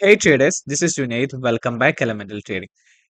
Hey traders, this is Junaid. Welcome back Elemental Trading.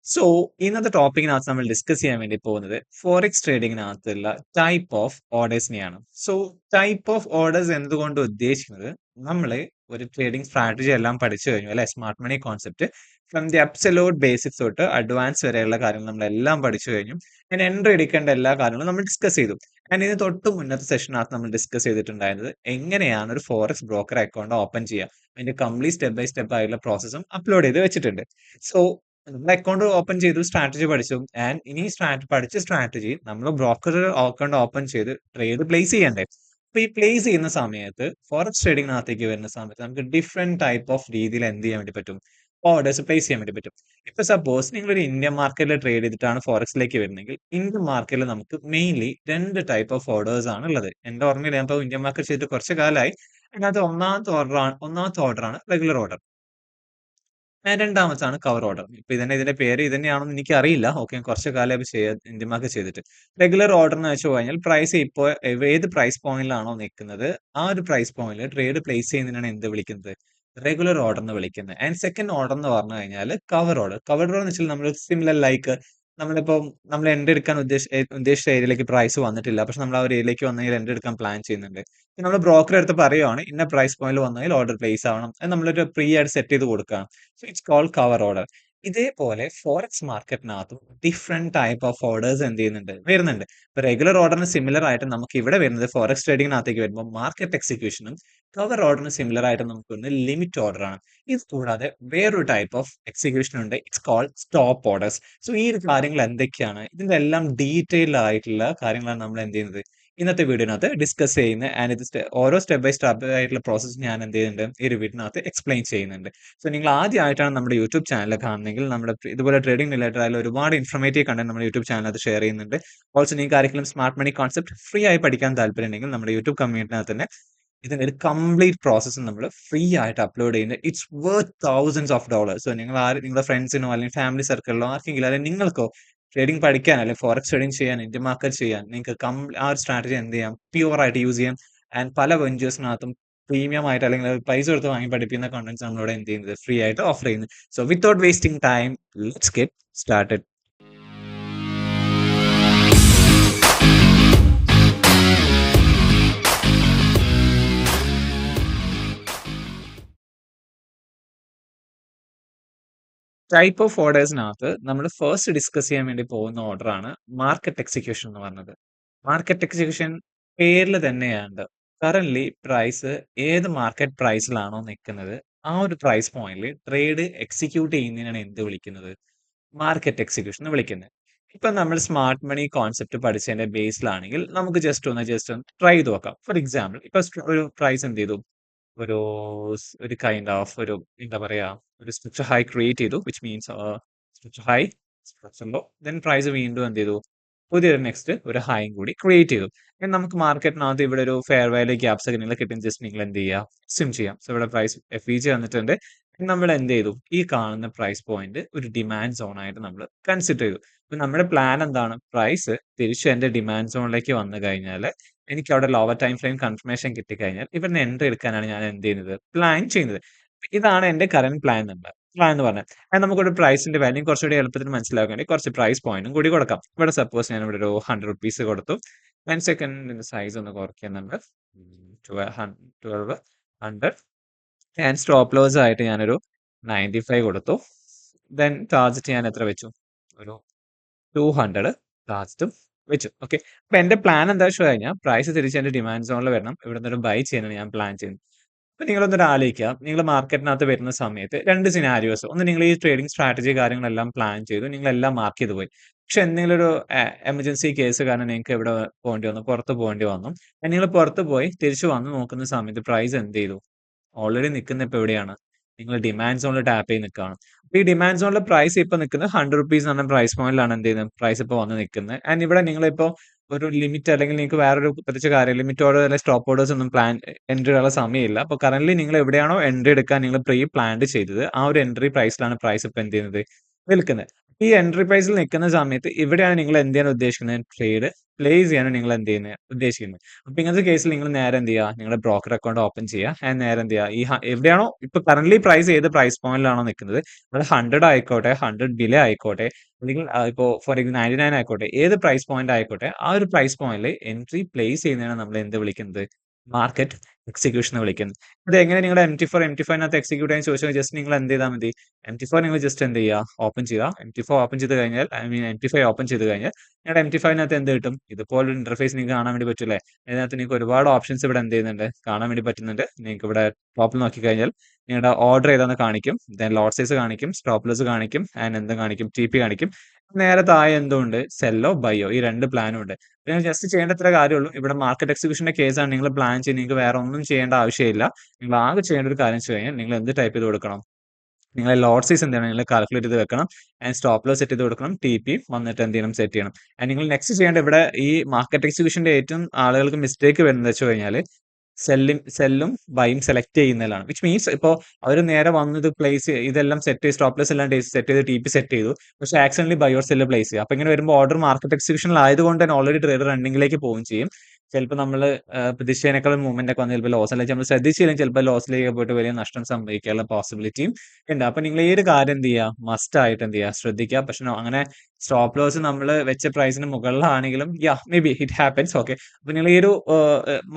So ഇന്നത്തെ ടോപ്പിക്കിനകത്ത് നമ്മൾ discuss ചെയ്യാൻ വേണ്ടി പോകുന്നത് ഫോറക്സ് ട്രേഡിങ്ങിനകത്തുള്ള ടൈപ്പ് ഓഫ് ഓർഡേഴ്സിനെയാണ് സോ ടൈപ്പ് ഓഫ് ഓർഡേഴ്സ് എന്തുകൊണ്ട് ഉദ്ദേശിക്കുന്നത്? നമ്മൾ ഒരു ട്രേഡിംഗ് സ്ട്രാറ്റജി എല്ലാം പഠിച്ചു കഴിഞ്ഞു അല്ലെ? Smart money concept from the absolute basics തൊട്ട് അഡ്വാൻസ് വരെയുള്ള കാര്യങ്ങൾ നമ്മൾ എല്ലാം പഠിച്ചു കഴിഞ്ഞു. ഞാൻ എൻട്രി എടുക്കേണ്ട എല്ലാ കാര്യങ്ങളും നമ്മൾ ഡിസ്കസ് ചെയ്തു. ആൻഡ് ഇതിന് തൊട്ട് മുന്നത്തെ സെഷനകത്ത് നമ്മൾ ഡിസ്കസ് ചെയ്തിട്ടുണ്ടായിരുന്നത് എങ്ങനെയാണ് ഒരു ഫോറക്സ് ബ്രോക്കർ അക്കൗണ്ട് ഓപ്പൺ ചെയ്യുക അതിന്റെ കംപ്ലീറ്റ് സ്റ്റെപ്പ് ബൈ സ്റ്റെപ്പ് ആയിട്ടുള്ള പ്രോസസ്സും അപ്ലോഡ് ചെയ്ത് വെച്ചിട്ടുണ്ട്. സോ നമ്മൾ അക്കൗണ്ട് ഓപ്പൺ ചെയ്തു സ്ട്രാറ്റജി പഠിച്ചു. ആൻഡ് ഇനി സ്ട്രാറ്റ പഠിച്ച സ്ട്രാറ്റജി നമ്മൾ ബ്രോക്കർ അക്കൗണ്ട് ഓപ്പൺ ചെയ്ത് ട്രേഡ് പ്ലേസ് ചെയ്യണ്ടേ. അപ്പൊ ഈ പ്ലേസ് ചെയ്യുന്ന സമയത്ത് ഫോറക്സ് ട്രേഡിങ്ങിനകത്തേക്ക് വരുന്ന സമയത്ത് നമുക്ക് ഡിഫറെന്റ് ടൈപ്പ് ഓഫ് രീതിയിൽ എന്ത് ചെയ്യാൻ വേണ്ടി പറ്റും? ഓർഡേഴ്സ് പ്ലേസ് ചെയ്യാൻ വേണ്ടി പറ്റും ഇപ്പൊ സപ്പോസ് നിങ്ങൾ ഒരു ഇന്ത്യൻ മാർക്കറ്റിൽ ട്രേഡ് ചെയ്തിട്ടാണ് ഫോറക്സിലേക്ക് വരുന്നെങ്കിൽ ഇന്ത്യൻ മാർക്കറ്റിൽ നമുക്ക് മെയിൻലി രണ്ട് ടൈപ്പ് ഓഫ് ഓർഡേഴ്സ് ആണ് ഉള്ളത് എന്റെ ഓർമ്മയിൽ ഞാൻ ഇപ്പോൾ ഇന്ത്യൻ മാർക്കറ്റ് ചെയ്തിട്ട് കുറച്ച് കാലമായി അതിനകത്ത് ഒന്നാമത്തെ ഓർഡർ ആണ് ഒന്നാമത്തെ ഓർഡർ ആണ് റെഗുലർ ഓർഡർ രണ്ടാമത്താണ് കവർ ഓർഡർ. ഇപ്പൊ ഇതിന്റെ ഇതിന്റെ പേര് ഇതന്നെയാണെന്ന് എനിക്കറിയില്ല. ഓക്കെ ഞാൻ കുറച്ച് കാലം ഇന്ത്യൻ മാർക്കറ്റ് ചെയ്തിട്ട്. റെഗുലർ ഓർഡർ എന്ന് വെച്ച് കഴിഞ്ഞാൽ പ്രൈസ് ഇപ്പോ ഏത് പ്രൈസ് പോയിന്റിലാണോ നിൽക്കുന്നത് ആ ഒരു പ്രൈസ് പോയിന്റിൽ ട്രേഡ് പ്ലേസ് ചെയ്യുന്നതിനാണ് എന്ത് വിളിക്കുന്നത്? റെഗുലർ ഓർഡർ എന്ന് വിളിക്കുന്നത്. ആൻഡ് സെക്കൻഡ് ഓർഡർ എന്ന് പറഞ്ഞു കഴിഞ്ഞാൽ കവർ ഓർഡർ. കവർ ഓർഡർ എന്ന് വെച്ചാൽ നമ്മൾ സിമിലർ ലൈക്ക് നമ്മളിപ്പോൾ നമ്മൾ എൻട്രി എടുക്കാൻ ഉദ്ദേശ ഉദ്ദേശിച്ച ഏരിയയിലേക്ക് പ്രൈസ് വന്നിട്ടില്ല. പക്ഷെ നമ്മൾ ആ ഒരു ഏരിയയിലേക്ക് വന്നെങ്കിൽ എൻട്രി എടുക്കാൻ പ്ലാൻ ചെയ്യുന്നുണ്ട്. നമ്മൾ ബ്രോക്കർ എടുത്ത് പറയുവാണ് ഇന്ന പ്രൈസ് പോയിന്റിൽ വന്നെങ്കിൽ ഓർഡർ പ്ലേസ് ആവണം. അത് നമ്മളൊരു പ്രീ ആയിട്ട് സെറ്റ് ചെയ്ത് കൊടുക്കുകയാണ്. So it's called cover order. ഇതേപോലെ ഫോറക്സ് മാർക്കറ്റിനകത്തും ഡിഫറെന്റ് ടൈപ്പ് ഓഫ് ഓർഡേഴ്സ് എന്ത് ചെയ്യുന്നുണ്ട് വരുന്നുണ്ട്. ഇപ്പൊ റെഗുലർ ഓർഡറിന് സിമിലർ ആയിട്ട് നമുക്ക് ഇവിടെ വരുന്നത് ഫോറക്സ് ട്രേഡിങ്ങിനകത്തേക്ക് വരുമ്പോൾ മാർക്കറ്റ് എക്സിക്യൂഷനും കവർ ഓർഡറിന് സിമിലർ ആയിട്ട് നമുക്ക് വരുന്നത് ലിമിറ്റ് ഓർഡർ ആണ്. ഇത് കൂടാതെ വേറൊരു ടൈപ്പ് ഓഫ് എക്സിക്യൂഷൻ ഉണ്ട്. It's called stop orders. So ഈ കാര്യങ്ങൾ എന്തൊക്കെയാണ്? ഇതിന്റെ എല്ലാം ഡീറ്റെയിൽഡ് ആയിട്ടുള്ള കാര്യങ്ങളാണ് നമ്മൾ എന്ത് ചെയ്യുന്നത് ഇന്നത്തെ വീഡിയോനകത്ത് ഡിസ്കസ് ചെയ്യുന്ന ആൻഡ് ഇത് ഓരോ സ്റ്റെപ്പ് ബൈ സ്റ്റെപ്പ് ആയിട്ടുള്ള പ്രോസസ്സ് ഞാൻ എന്ത് ചെയ്യുന്നുണ്ട് ഈ ഒരു വീഡിയോനകത്ത് എക്സ്പ്ലെയിൻ ചെയ്യുന്നുണ്ട്. സോ നിങ്ങൾ ആദ്യമായിട്ടാണ് നമ്മുടെ യൂട്യൂബ് ചാനൽ കാണുന്നതെങ്കിൽ നമ്മുടെ ഇതുപോലെ ട്രേഡിംഗ് റിലേറ്റഡ് ആയാലും ഒരുപാട് ഇൻഫർമേറ്റീവ് കണ്ടന്റ് നമ്മുടെ യൂട്യൂബ് ചാനലിനകത്ത് ഷെയർ ചെയ്യുന്നുണ്ട്. ഓൾസോ നിങ്ങൾക്ക് ആരെങ്കിലും സ്മാർട്ട് മണി കോൺസെപ്റ്റ് ഫ്രീ ആയി പഠിക്കാൻ താല്പര്യം ഉണ്ടെങ്കിൽ നമ്മുടെ യൂട്യൂബ് കമ്മ്യൂണിറ്റിനകത്ത് തന്നെ ഇതിന്റെ ഒരു കംപ്ലീറ്റ് പ്രോസസ്സ് നമ്മൾ ഫ്രീ ആയിട്ട് അപ്ലോഡ് ചെയ്യുന്നുണ്ട് it's worth thousands of dollars. So നിങ്ങൾ ആര് നിങ്ങളുടെ ഫ്രണ്ട്സിനോ അല്ലെങ്കിൽ ഫാമിലി സർക്കിളിലോ ആർക്കെങ്കിലും അല്ലെങ്കിൽ നിങ്ങൾക്കോ ട്രേഡിംഗ് പഠിക്കാൻ അല്ലെങ്കിൽ ഫോറക്സ് ട്രേഡിംഗ് ചെയ്യാൻ ഇന്ത്യൻ മാർക്കറ്റ് ചെയ്യാൻ നിങ്ങൾക്ക് കം ആ ഒരു സ്ട്രാറ്റജി എന്ത് ചെയ്യാം? പ്യുവർ ആയിട്ട് യൂസ് ചെയ്യാം. ആൻഡ് പല വെഞ്ചേഴ്സിനകത്തും പ്രീമിയം ആയിട്ട് അല്ലെങ്കിൽ പൈസ കൊടുത്ത് വാങ്ങി പഠിപ്പിക്കുന്ന കണ്ടന്റ്സ് നമ്മളിവിടെ എന്ത് ചെയ്യുന്നത്? ഫ്രീ ആയിട്ട് ഓഫർ ചെയ്യുന്നത് so without wasting time let's get started type of ഓർഡേഴ്സിനകത്ത് നമ്മൾ ഫസ്റ്റ് ഡിസ്കസ് ചെയ്യാൻ വേണ്ടി പോകുന്ന ഓർഡറാണ് മാർക്കറ്റ് എക്സിക്യൂഷൻ എന്ന് പറഞ്ഞത്. മാർക്കറ്റ് എക്സിക്യൂഷൻ പേരിൽ തന്നെയാണ്ട് കറന്റ്ലി പ്രൈസ് ഏത് മാർക്കറ്റ് പ്രൈസിലാണോ നിൽക്കുന്നത് ആ ഒരു പ്രൈസ് പോയിന്റിൽ ട്രേഡ് എക്സിക്യൂട്ട് ചെയ്യുന്നതിനാണ് എന്ത് വിളിക്കുന്നത്? മാർക്കറ്റ് എക്സിക്യൂഷൻ എന്ന് വിളിക്കുന്നത്. ഇപ്പൊ നമ്മൾ സ്മാർട്ട് മണി കോൺസെപ്റ്റ് പഠിച്ചതിന്റെ ബേസിലാണെങ്കിൽ നമുക്ക് ജസ്റ്റ് ഒന്ന് ജസ്റ്റ് ഒന്ന് ട്രൈ ചെയ്ത് നോക്കാം. ഫോർ എക്സാമ്പിൾ ഇപ്പൊ ഒരു പ്രൈസ് എന്ത് ചെയ്തു? ഒരു ഒരു കൈൻഡ് ഓഫ് ഒരു എന്താ പറയാ ഒരു സ്ട്രക്ചർ ഹൈ ക്രിയേറ്റ് ചെയ്തു which means structure high structure low then price വീണ്ടും എന്ത് ചെയ്തു? പുതിയൊരു നെക്സ്റ്റ് ഒരു ഹൈയും കൂടി ക്രിയേറ്റ് ചെയ്തു. നമുക്ക് മാർക്കറ്റിനകത്ത് ഇവിടെ ഒരു ഫെയർ വാല്യൂ ഗ്യാപ്സ് ഒക്കെ കിട്ടും ജസ്റ്റ് നിങ്ങൾ എന്ത് ചെയ്യുക സ്വിം ചെയ്യാം. സോ ഇവിടെ പ്രൈസ് എഫ് ഇ ജി വന്നിട്ടുണ്ട്. നമ്മൾ എന്ത് ചെയ്തു? ഈ കാണുന്ന പ്രൈസ് പോയിന്റ് ഒരു ഡിമാൻഡ് സോൺ ആയിട്ട് നമ്മൾ കൺസിഡർ ചെയ്തു. അപ്പൊ നമ്മുടെ പ്ലാൻ എന്താണ്? പ്രൈസ് തിരിച്ചു എന്റെ ഡിമാൻഡ് സോണിലേക്ക് വന്നു കഴിഞ്ഞാൽ എനിക്ക് അവിടെ ലോവർ ടൈം ഫ്രെയിം കൺഫർമേഷൻ കിട്ടിക്കഴിഞ്ഞാൽ ഇവിടുന്ന് എൻട്രി എടുക്കാനാണ് ഞാൻ എന്ത് ചെയ്യുന്നത്? പ്ലാൻ ചെയ്യുന്നത്. ഇതാണ് എന്റെ കറന്റ് പ്ലാൻ നമ്പർ പ്ലാൻ എന്ന് പറഞ്ഞാൽ അത് നമുക്കൊരു പ്രൈസിന്റെ വാല്യൂ കുറച്ചുകൂടി എളുപ്പത്തിൽ മനസ്സിലാക്കാൻ വേണ്ടി കുറച്ച് പ്രൈസ് പോയിന്റും കൂടി കൊടുക്കാം. ഇവിടെ സപ്പോസ് ഞാൻ ഇവിടെ ഒരു ഹൺഡ്രഡ് റുപ്പീസ് കൊടുത്തു. വൺ സെക്കൻഡിന്റെ സൈസ് ഒന്ന് കുറയ്ക്കാൻ നമ്മൾ twelve hundred and stop loss ആയിട്ട് ഞാനൊരു നയന്റി ഫൈവ് കൊടുത്തു. ദെൻ ടാർജറ്റ് ഞാൻ എത്ര വെച്ചു? ഒരു ടു ഹൺഡ്രഡ് ടാർജറ്റും വെച്ചു. ഓക്കെ അപ്പൊ എന്റെ പ്ലാൻ എന്താ വെച്ച് കഴിഞ്ഞാൽ പ്രൈസ് തിരിച്ച് എന്റെ ഡിമാൻഡ് സോണിൽ വരണം. ഇവിടെ നിന്നൊരു ബൈ ചെയ്യാനാണ് ഞാൻ പ്ലാൻ ചെയ്യുന്നത് അപ്പൊ നിങ്ങളൊന്നൊരു ആലോചിക്കുക. നിങ്ങൾ മാർക്കറ്റിനകത്ത് വരുന്ന സമയത്ത് രണ്ട് സിനാരിയോസ് ഒന്ന് നിങ്ങൾ ഈ ട്രേഡിംഗ് സ്ട്രാറ്റജി കാര്യങ്ങളെല്ലാം പ്ലാൻ ചെയ്തു. നിങ്ങൾ എല്ലാം മാർക്ക് ചെയ്തു പോയി. പക്ഷെ എന്തെങ്കിലും ഒരു എമർജൻസി കേസ് കാരണം നിങ്ങൾക്ക് ഇവിടെ പോകേണ്ടി വന്നു? പുറത്ത് പോകേണ്ടി വന്നു. നിങ്ങൾ പുറത്ത് പോയി തിരിച്ചു വന്ന് നോക്കുന്ന സമയത്ത് പ്രൈസ് എന്ത് ചെയ്തു? ഓൾറെഡി നിൽക്കുന്ന ഇപ്പൊ എവിടെയാണ്? നിങ്ങൾ ഡിമാൻഡ് സോണിൽ ടാപ്പ് ചെയ്ത് നിൽക്കുകയാണ്. ഈ ഡിമാൻഡ് സോണിലെ പ്രൈസ് ഇപ്പൊ നിൽക്കുന്നത് ഹൺഡ്രഡ് റുപ്പീസ് എന്ന പ്രൈസ് പോയിന്റിലാണ് എന്ത് ചെയ്യുന്നത്? പ്രൈസ് ഇപ്പൊ വന്ന് നിൽക്കുന്നത്. ആൻഡ് ഇവിടെ നിങ്ങളിപ്പോ ഒരു ലിമിറ്റ് അല്ലെങ്കിൽ നിങ്ങൾക്ക് വേറൊരു പ്രത്യേകിച്ച് കാര്യം ലിമിറ്റ് ഓർഡർ അല്ലെങ്കിൽ സ്റ്റോപ്പ് ഓർഡേഴ്സ് ഒന്നും പ്ലാൻ എൻട്രി ഉള്ള സമയമില്ല. അപ്പൊ കറന്റ് നിങ്ങൾ എവിടെയാണോ എൻട്രി എടുക്കാൻ നിങ്ങൾ പ്രീ പ്ലാൻഡ് ചെയ്തത് ആ ഒരു എൻട്രി പ്രൈസിലാണ് പ്രൈസ് ഇപ്പൊ എന്ത് ചെയ്യുന്നത്? നിൽക്കുന്നത്. ഈ എൻട്രി പ്രൈസിൽ നിൽക്കുന്ന സമയത്ത് ഇവിടെയാണ് നിങ്ങൾ എന്ത് ചെയ്യാൻ ഉദ്ദേശിക്കുന്നത്? ട്രേഡ് പ്ലേസ് ചെയ്യാനാണ് നിങ്ങൾ എന്ത് ചെയ്യുന്നത് ഉദ്ദേശിക്കുന്നത്. അപ്പൊ ഇങ്ങനത്തെ കേസിൽ നിങ്ങൾ നേരെ എന്ത് ചെയ്യുക നിങ്ങളുടെ ബ്രോക്കർ അക്കൗണ്ട് ഓപ്പൺ ചെയ്യുക ആൻഡ് നേരെ എന്ത് ചെയ്യുക ഈ എവിടെയാണോ ഇപ്പൊ കറന്റ് പ്രൈസ് ഏത് പ്രൈസ് പോയിന്റിലാണോ നിൽക്കുന്നത് അത് 100 ആയിക്കോട്ടെ ഹൺഡ്രഡ് ബില ആയിക്കോട്ടെ അല്ലെങ്കിൽ ഇപ്പോ ഫോർ എക്സാമ്പിൾ 99 ആയിക്കോട്ടെ ഏത് പ്രൈസ് പോയിന്റ് ആയിക്കോട്ടെ ആ ഒരു പ്രൈസ് പോയിന്റിൽ എൻട്രി പ്ലേസ് ചെയ്യുന്നതിനാണ് നമ്മൾ എന്ത് വിളിക്കുന്നത് മാർക്കറ്റ് എക്സിക്യൂഷൻ വിളിക്കുന്നത്. ഇത് എങ്ങനെ നിങ്ങളുടെ MT4 MT5നകത്ത് എക്സിക്യൂട്ട് ചെയ്യാൻ ചോദിച്ചാൽ ജസ്റ്റ് നിങ്ങൾ എന്ത് ചെയ്താൽ മതി. എം ടി ഫോർ നിങ്ങൾ ജസ്റ്റ് എന്ത് ചെയ്യുക? ഓപ്പൺ ചെയ്യുക. എം ടി ഫോർ ഓപ്പൺ ചെയ്ത് കഴിഞ്ഞാൽ I mean M T five open ചെയ്ത് കഴിഞ്ഞാൽ നിങ്ങളുടെ എം ടി ഫൈവിനകത്ത് എന്ത് കിട്ടും? ഇതുപോലൊരു ഇന്റർഫേസ് നിങ്ങൾക്ക് കാണാൻ വേണ്ടി പറ്റില്ലേ അതിനകത്ത് നിങ്ങൾക്ക് ഒരുപാട് ഓപ്ഷൻസ് ഇവിടെ എന്ത് ചെയ്യുന്നുണ്ട്? കാണാൻ വേണ്ടി പറ്റുന്നുണ്ട്. നിങ്ങൾക്ക് ഇവിടെ ടോപ്പിൽ നോക്കിക്കഴിഞ്ഞാൽ നിങ്ങളുടെ ഓർഡർ ഏതാന്ന് കാണിക്കും. ദെൻ ലോട്ട് സൈസ് കാണിക്കും സ്റ്റോപ്പ് ലോസ് കാണിക്കും ആൻഡ് എന്ത് കാണിക്കും ടി പി കാണിക്കും. നേരെ താഴെ എന്തുണ്ട്? സെല്ലോ ബയോ ഈ രണ്ട് പ്ലാനും ഉണ്ട്. നിങ്ങൾ ജസ്റ്റ് ചെയ്യേണ്ട ഇത്ര കാര്യമുള്ളൂ. ഇവിടെ മാർക്കറ്റ് എക്സിക്യൂഷന്റെ കേസാണ് നിങ്ങൾ പ്ലാൻ ചെയ്യുന്നത് നിങ്ങൾക്ക് വേറെ ഒന്നും ചെയ്യേണ്ട ആവശ്യമില്ല. നിങ്ങൾ ആകെ ചെയ്യേണ്ട ഒരു കാര്യം വെച്ച് കഴിഞ്ഞാൽ നിങ്ങൾ എന്ത് ടൈപ്പ് ചെയ്ത് കൊടുക്കണം? നിങ്ങളെ ലോട്ട് സൈസ് എന്താണ്? നിങ്ങൾ കാൽക്കുലേറ്റ് ചെയ്ത് വെക്കണം. ആൻഡ് സ്റ്റോപ്പ് ലോസ് സെറ്റ് ചെയ്ത് കൊടുക്കണം. ടി പി വന്നിട്ട് എന്ത് ചെയ്യണം? സെറ്റ് ചെയ്യണം. ആൻഡ് നിങ്ങൾ നെക്സ്റ്റ് ചെയ്യേണ്ട ഇവിടെ ഈ മാർക്കറ്റ് എക്സിക്യൂഷന്റെ ഏറ്റവും ആളുകൾക്ക് മിസ്റ്റേക്ക് വരുന്നത് വെച്ച് കഴിഞ്ഞാൽ സെല്ലും സെല്ലും ബൈയും സെലക്ട് ചെയ്യുന്നതിലാണ്. വിച്ച് മീൻസ് ഇപ്പോൾ അവർ നേരെ വന്നത് പ്ലേസ് ഇതെല്ലാം സെറ്റ് ചെയ്ത് സ്റ്റോപ്പ് ലെസ് എല്ലാം സെറ്റ് ചെയ്ത് ടി പി സെറ്റ് ചെയ്തു. പക്ഷേ accident buy or sell place ചെയ്യുക. അപ്പോൾ ഇങ്ങനെ വരുമ്പോൾ ഓർഡർ മാർക്കറ്റ് എക്സിക്യൂഷനിൽ ആയതുകൊണ്ട് തന്നെ ഓൾറെഡി ട്രേഡർ റണ്ണിങ്ങിലേക്ക് പോവുകയും ചെയ്യും. ചിലപ്പോൾ നമ്മൾ പ്രതീക്ഷിച്ചതിനേക്കാൾ മൂവ്മെന്റ് ഒക്കെ വന്ന് ചിലപ്പോൾ ലോസ് അല്ലെങ്കിൽ നമ്മൾ ശ്രദ്ധിച്ചില്ലെങ്കിൽ ചിലപ്പോൾ ലോസിലേക്ക് പോയിട്ട് വലിയ നഷ്ടം സംഭവിക്കാനുള്ള പോസിബിലിറ്റിയും ഉണ്ട്. അപ്പൊ നിങ്ങൾ ഈ ഒരു കാര്യം എന്ത് ചെയ്യുക മസ്റ്റ് ആയിട്ട് എന്ത് ചെയ്യുക ശ്രദ്ധിക്കുക. പക്ഷെ അങ്ങനെ സ്റ്റോപ്പ് ലോസ് നമ്മൾ വെച്ച പ്രൈസിന് മുകളിലാണെങ്കിലും yeah maybe it happens okay അപ്പൊ നിങ്ങൾ ഈ ഒരു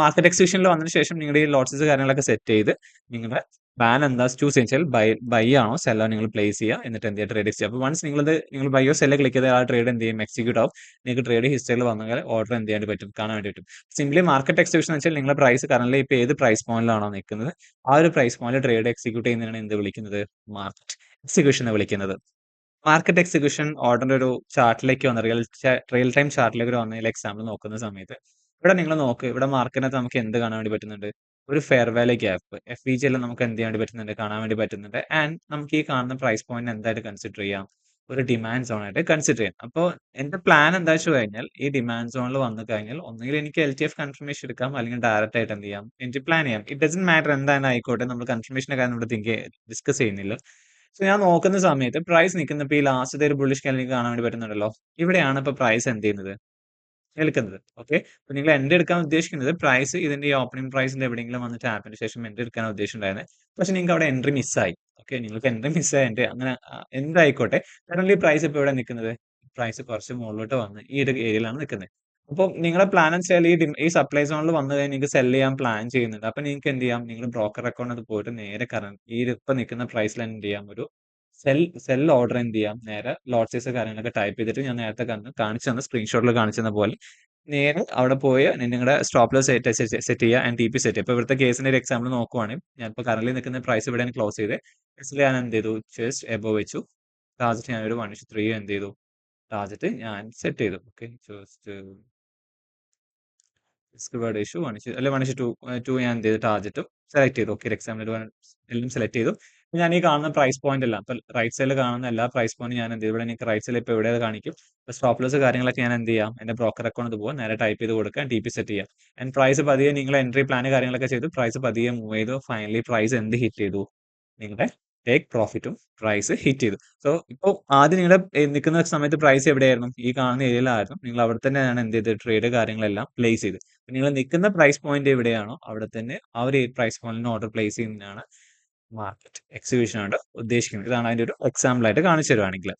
മാർക്കറ്റ് എക്സിബിഷനിൽ വന്നതിന് ശേഷം നിങ്ങളുടെ ഈ ലോട്ട്സസ് കാര്യങ്ങളൊക്കെ സെറ്റ് ചെയ്ത് നിങ്ങളുടെ പ്ലാൻ എന്താ ചൂസ് ചെയ്യാൻ ബൈ ബൈ ആണോ സെല്ലോ നിങ്ങൾ പ്ലേസ് ചെയ്യുക എന്നിട്ട് എന്ത് ട്രേഡ് ചെയ്യുക. അപ്പോൾ വൺസ് നിങ്ങൾ നിങ്ങൾ ബൈയോ സെല്ലോ ക്ലിക്ക് ചെയ്താൽ ആ ട്രേഡ് എന്ത് ചെയ്യും? എക്സിക്യൂട്ട് ആവും. നിങ്ങൾക്ക് ട്രേഡ് ഹിസ്റ്ററിയിൽ വന്നാൽ ഓർഡർ എന്ത് ചെയ്യാൻ പറ്റും? കാണാൻ വേണ്ടി പറ്റും. സിംപ്ലി മാർക്കറ്റ് എക്സിബിഷൻ എന്ന് വെച്ചാൽ നിങ്ങളുടെ പ്രൈസ് കറന്റ് ഇപ്പോൾ ഏത് പ്രൈസ് പോയിന്റിലാണോ നിൽക്കുന്നത്? ആ ഒരു പ്രൈസ് പോയിന്റിൽ ട്രേഡ് എക്സിക്യൂട്ട് ചെയ്യുന്നതിനാണ് എന്ത് വിളിക്കുന്നത്? മാർക്കറ്റ് എക്സിക്യൂഷൻ എന്ന് വിളിക്കുന്നത്. മാർക്കറ്റ് എക്സിക്യൂഷൻ ഓർഡറിന്റെ ഒരു ചാർട്ടിലേക്ക് വന്ന റിയൽ റിയൽ ടൈം ചാർട്ടിലേക്ക് വന്നതിൽ എക്സാമ്പിൾ നോക്കുന്ന സമയത്ത്. ഇവിടെ നിങ്ങൾ നോക്ക് ഇവിടെ മാർക്കറ്റിനകത്ത് നമുക്ക് എന്ത് കാണാൻ വേണ്ടി പറ്റുന്നുണ്ട്? ഒരു fair value gap F E G എല്ലാം നമുക്ക് എന്ത് ചെയ്യാൻ വേണ്ടി പറ്റുന്നുണ്ട്? കാണാൻ വേണ്ടി പറ്റുന്നുണ്ട്. ആൻഡ് നമുക്ക് ഈ കാണുന്ന പ്രൈസ് പോയിന്റ് എന്തായിട്ട് കൺസിഡർ ചെയ്യാം? ഒരു ഡിമാൻഡ് സോണായിട്ട് കൺസിഡർ ചെയ്യാം. അപ്പോൾ എന്റെ പ്ലാൻ എന്താ വെച്ച് കഴിഞ്ഞാൽ ഈ ഡിമാൻഡ് സോണിൽ വന്നു കഴിഞ്ഞാൽ ഒന്നുകിൽ എനിക്ക് എൽ ടി എഫ് കൺഫർമേഷൻ എടുക്കാം അല്ലെങ്കിൽ ഡയറക്റ്റ് ആയിട്ട് എന്ത് ചെയ്യാം? എനിക്ക് പ്ലാൻ ചെയ്യാം. ഇറ്റ് ഡസൻ മാറ്റർ എന്താണ് ആയിക്കോട്ടെ നമ്മൾ കൺഫർമേഷന്റെ കാര്യം നമ്മൾ തിങ്ക് ഡിസ്കസ് ചെയ്യുന്നില്ല. സോ ഞാൻ നോക്കുന്ന സമയത്ത് പ്രൈസ് നിൽക്കുന്നപ്പോൾ ഈ ലാസ്റ്റ് ഒരു ബുള്ളിഷ് കാലിലേക്ക് കാണാൻ വേണ്ടി പറ്റുന്നുണ്ടല്ലോ. ഇവിടെയാണ് ഇപ്പോൾ പ്രൈസ് എന്ത് ചെയ്യുന്നത്? നിൽക്കുന്നത് ഓക്കെ അപ്പോൾ നിങ്ങൾ എന്റെ എടുക്കാൻ ഉദ്ദേശിക്കുന്നത് പ്രൈസ് ഇതിന്റെ ഈ ഓപ്പണിംഗ് പ്രൈസിന്റെ എവിടെയെങ്കിലും വന്നിട്ട് ആപ്പിന് ശേഷം എന്റെ എടുക്കാൻ ഉദ്ദേശിച്ചിട്ടുണ്ടായിരുന്നത് പക്ഷെ നിങ്ങൾക്ക് അവിടെ എൻട്രി മിസ്സായി ഓക്കെ നിങ്ങൾക്ക് എൻട്രി മിസ്സായി എന്റെ അങ്ങനെ എന്തായിക്കോട്ടെ. കറന്റ് പ്രൈസ് ഇപ്പോൾ ഇവിടെ നിൽക്കുന്നത്? പ്രൈസ് കുറച്ച് മുകളിലോട്ട് വന്ന് ഈ ഒരു ഏരിയയിലാണ് നിൽക്കുന്നത്. അപ്പോൾ നിങ്ങളുടെ പ്ലാൻ എന്ന് വെച്ചാൽ ഈ ഈ സപ്ലൈ സോണിൽ വന്നു കഴിഞ്ഞാൽ നിങ്ങൾക്ക് സെൽ ചെയ്യാൻ പ്ലാൻ ചെയ്യുന്നുണ്ട്. അപ്പോൾ നിങ്ങൾക്ക് എന്ത് ചെയ്യാം? നിങ്ങൾ ബ്രോക്കർ അക്കൗണ്ട് പോയിട്ട് നേരെ കറണ്ട് ഈ ഇപ്പം നിൽക്കുന്ന പ്രൈസിൽ എന്ത് ചെയ്യാം? ഒരു സെൽ സെൽ ഓർഡർ എന്ത് ചെയ്യാം? നേരെ ലോട്ട് സൈസ് കാര്യങ്ങളൊക്കെ ടൈപ്പ് ചെയ്തിട്ട് ഞാൻ നേരത്തെ കണ്ട് കാണിച്ചു തന്ന സ്ക്രീൻഷോട്ടിൽ കാണിച്ചു തന്ന പോലെ നേരെ അവിടെ പോയി നിങ്ങളുടെ സ്റ്റോപ്പ് ലോസ് സെറ്റ് സെറ്റ് ചെയ്യുക ആൻഡ് ടി പി സെറ്റ് ഇപ്പോൾ ഇവിടുത്തെ ഒരു എക്സാമ്പിൾ നോക്കുവാണെങ്കിൽ ഞാൻ ഇപ്പോൾ കറന്റ് നിൽക്കുന്ന പ്രൈസ് ഇവിടെ ക്ലോസ് ചെയ്ത്. എസിൽ ഞാൻ എന്ത് ചെയ്തു? ജസ്റ്റ് എബോ വെച്ചു. ടാർജറ്റ് ഞാൻ ഒരു വൺ ഇഷ്യൂ ത്രീ എന്ത് ചെയ്തു? ടാർജറ്റ് ഞാൻ സെറ്റ് ചെയ്തു. ഓക്കെ ജസ്റ്റ് സ്ക്രിവേർഡ് ഇഷ്യൂ വൺ ഇഷ്യൂ അല്ലെ വൺ ഇഷ്യൂ ടു ടു ഞാൻ എന്ത് ചെയ്തു? ടാർജറ്റും സെലക്ട് ചെയ്തു. ഓക്കെ എക്സാമ്പിൾ എല്ലാം സെലക്ട് ചെയ്തു. ഞാൻ ഈ കാണുന്ന പ്രൈസ് പോയിന്റ് എല്ലാം ഇപ്പൊ റൈറ്റ് സൈഡിൽ കാണുന്ന എല്ലാ പ്രൈസ് പോയിന്റ് ഞാൻ എന്ത് ചെയ്യും? ഇവിടെ എനിക്ക് റൈറ്റ് സൈഡിൽ ഇപ്പോൾ എവിടെ കാണിക്കും. സ്റ്റോപ്പ് ലോസ് കാര്യങ്ങളൊക്കെ ഞാൻ എന്ത് ചെയ്യാം? എന്റെ ബ്രോക്കർ അക്കൗണ്ട് പോകാം നേരെ ടൈപ്പ് ചെയ്ത് കൊടുക്കാം ടി പി സെറ്റ് ചെയ്യാം. ആൻഡ് പ്രൈസ് പതിയെ നിങ്ങൾ എൻട്രി പ്ലാൻ കാര്യങ്ങളൊക്കെ ചെയ്തു. പ്രൈസ് പതിയെ മൂവ് ചെയ്തു. ഫൈനലി പ്രൈസ് എന്ത് ഹിറ്റ് ചെയ്തു? നിങ്ങളുടെ ടേക്ക് പ്രോഫിറ്റും പ്രൈസ് ഹിറ്റ് ചെയ്തു. സോ ഇപ്പോൾ ആദ്യം നിങ്ങളുടെ നിൽക്കുന്ന സമയത്ത് പ്രൈസ് എവിടെയായിരുന്നു? ഈ കാണുന്ന ഏരിയയിലായിരുന്നു നിങ്ങൾ അവിടെ തന്നെയാണ് എന്ത് ചെയ്തത്? ട്രേഡ് കാര്യങ്ങളെല്ലാം പ്ലേസ് ചെയ്ത് നിങ്ങൾ നിൽക്കുന്ന പ്രൈസ് പോയിന്റ് എവിടെയാണോ അവിടെ തന്നെ ആ ഒരു പ്രൈസ് പോയിന്റിന് ഓർഡർ പ്ലേസ് ചെയ്യുന്നതാണ് മാർക്കറ്റ് എക്സിബിഷൻ ആണ് ഉദ്ദേശിക്കുന്നത്. ഇതാണ് അതിന്റെ ഒരു എക്സാമ്പിൾ ആയിട്ട് കാണിച്ചു തരുവാണെങ്കിൽ.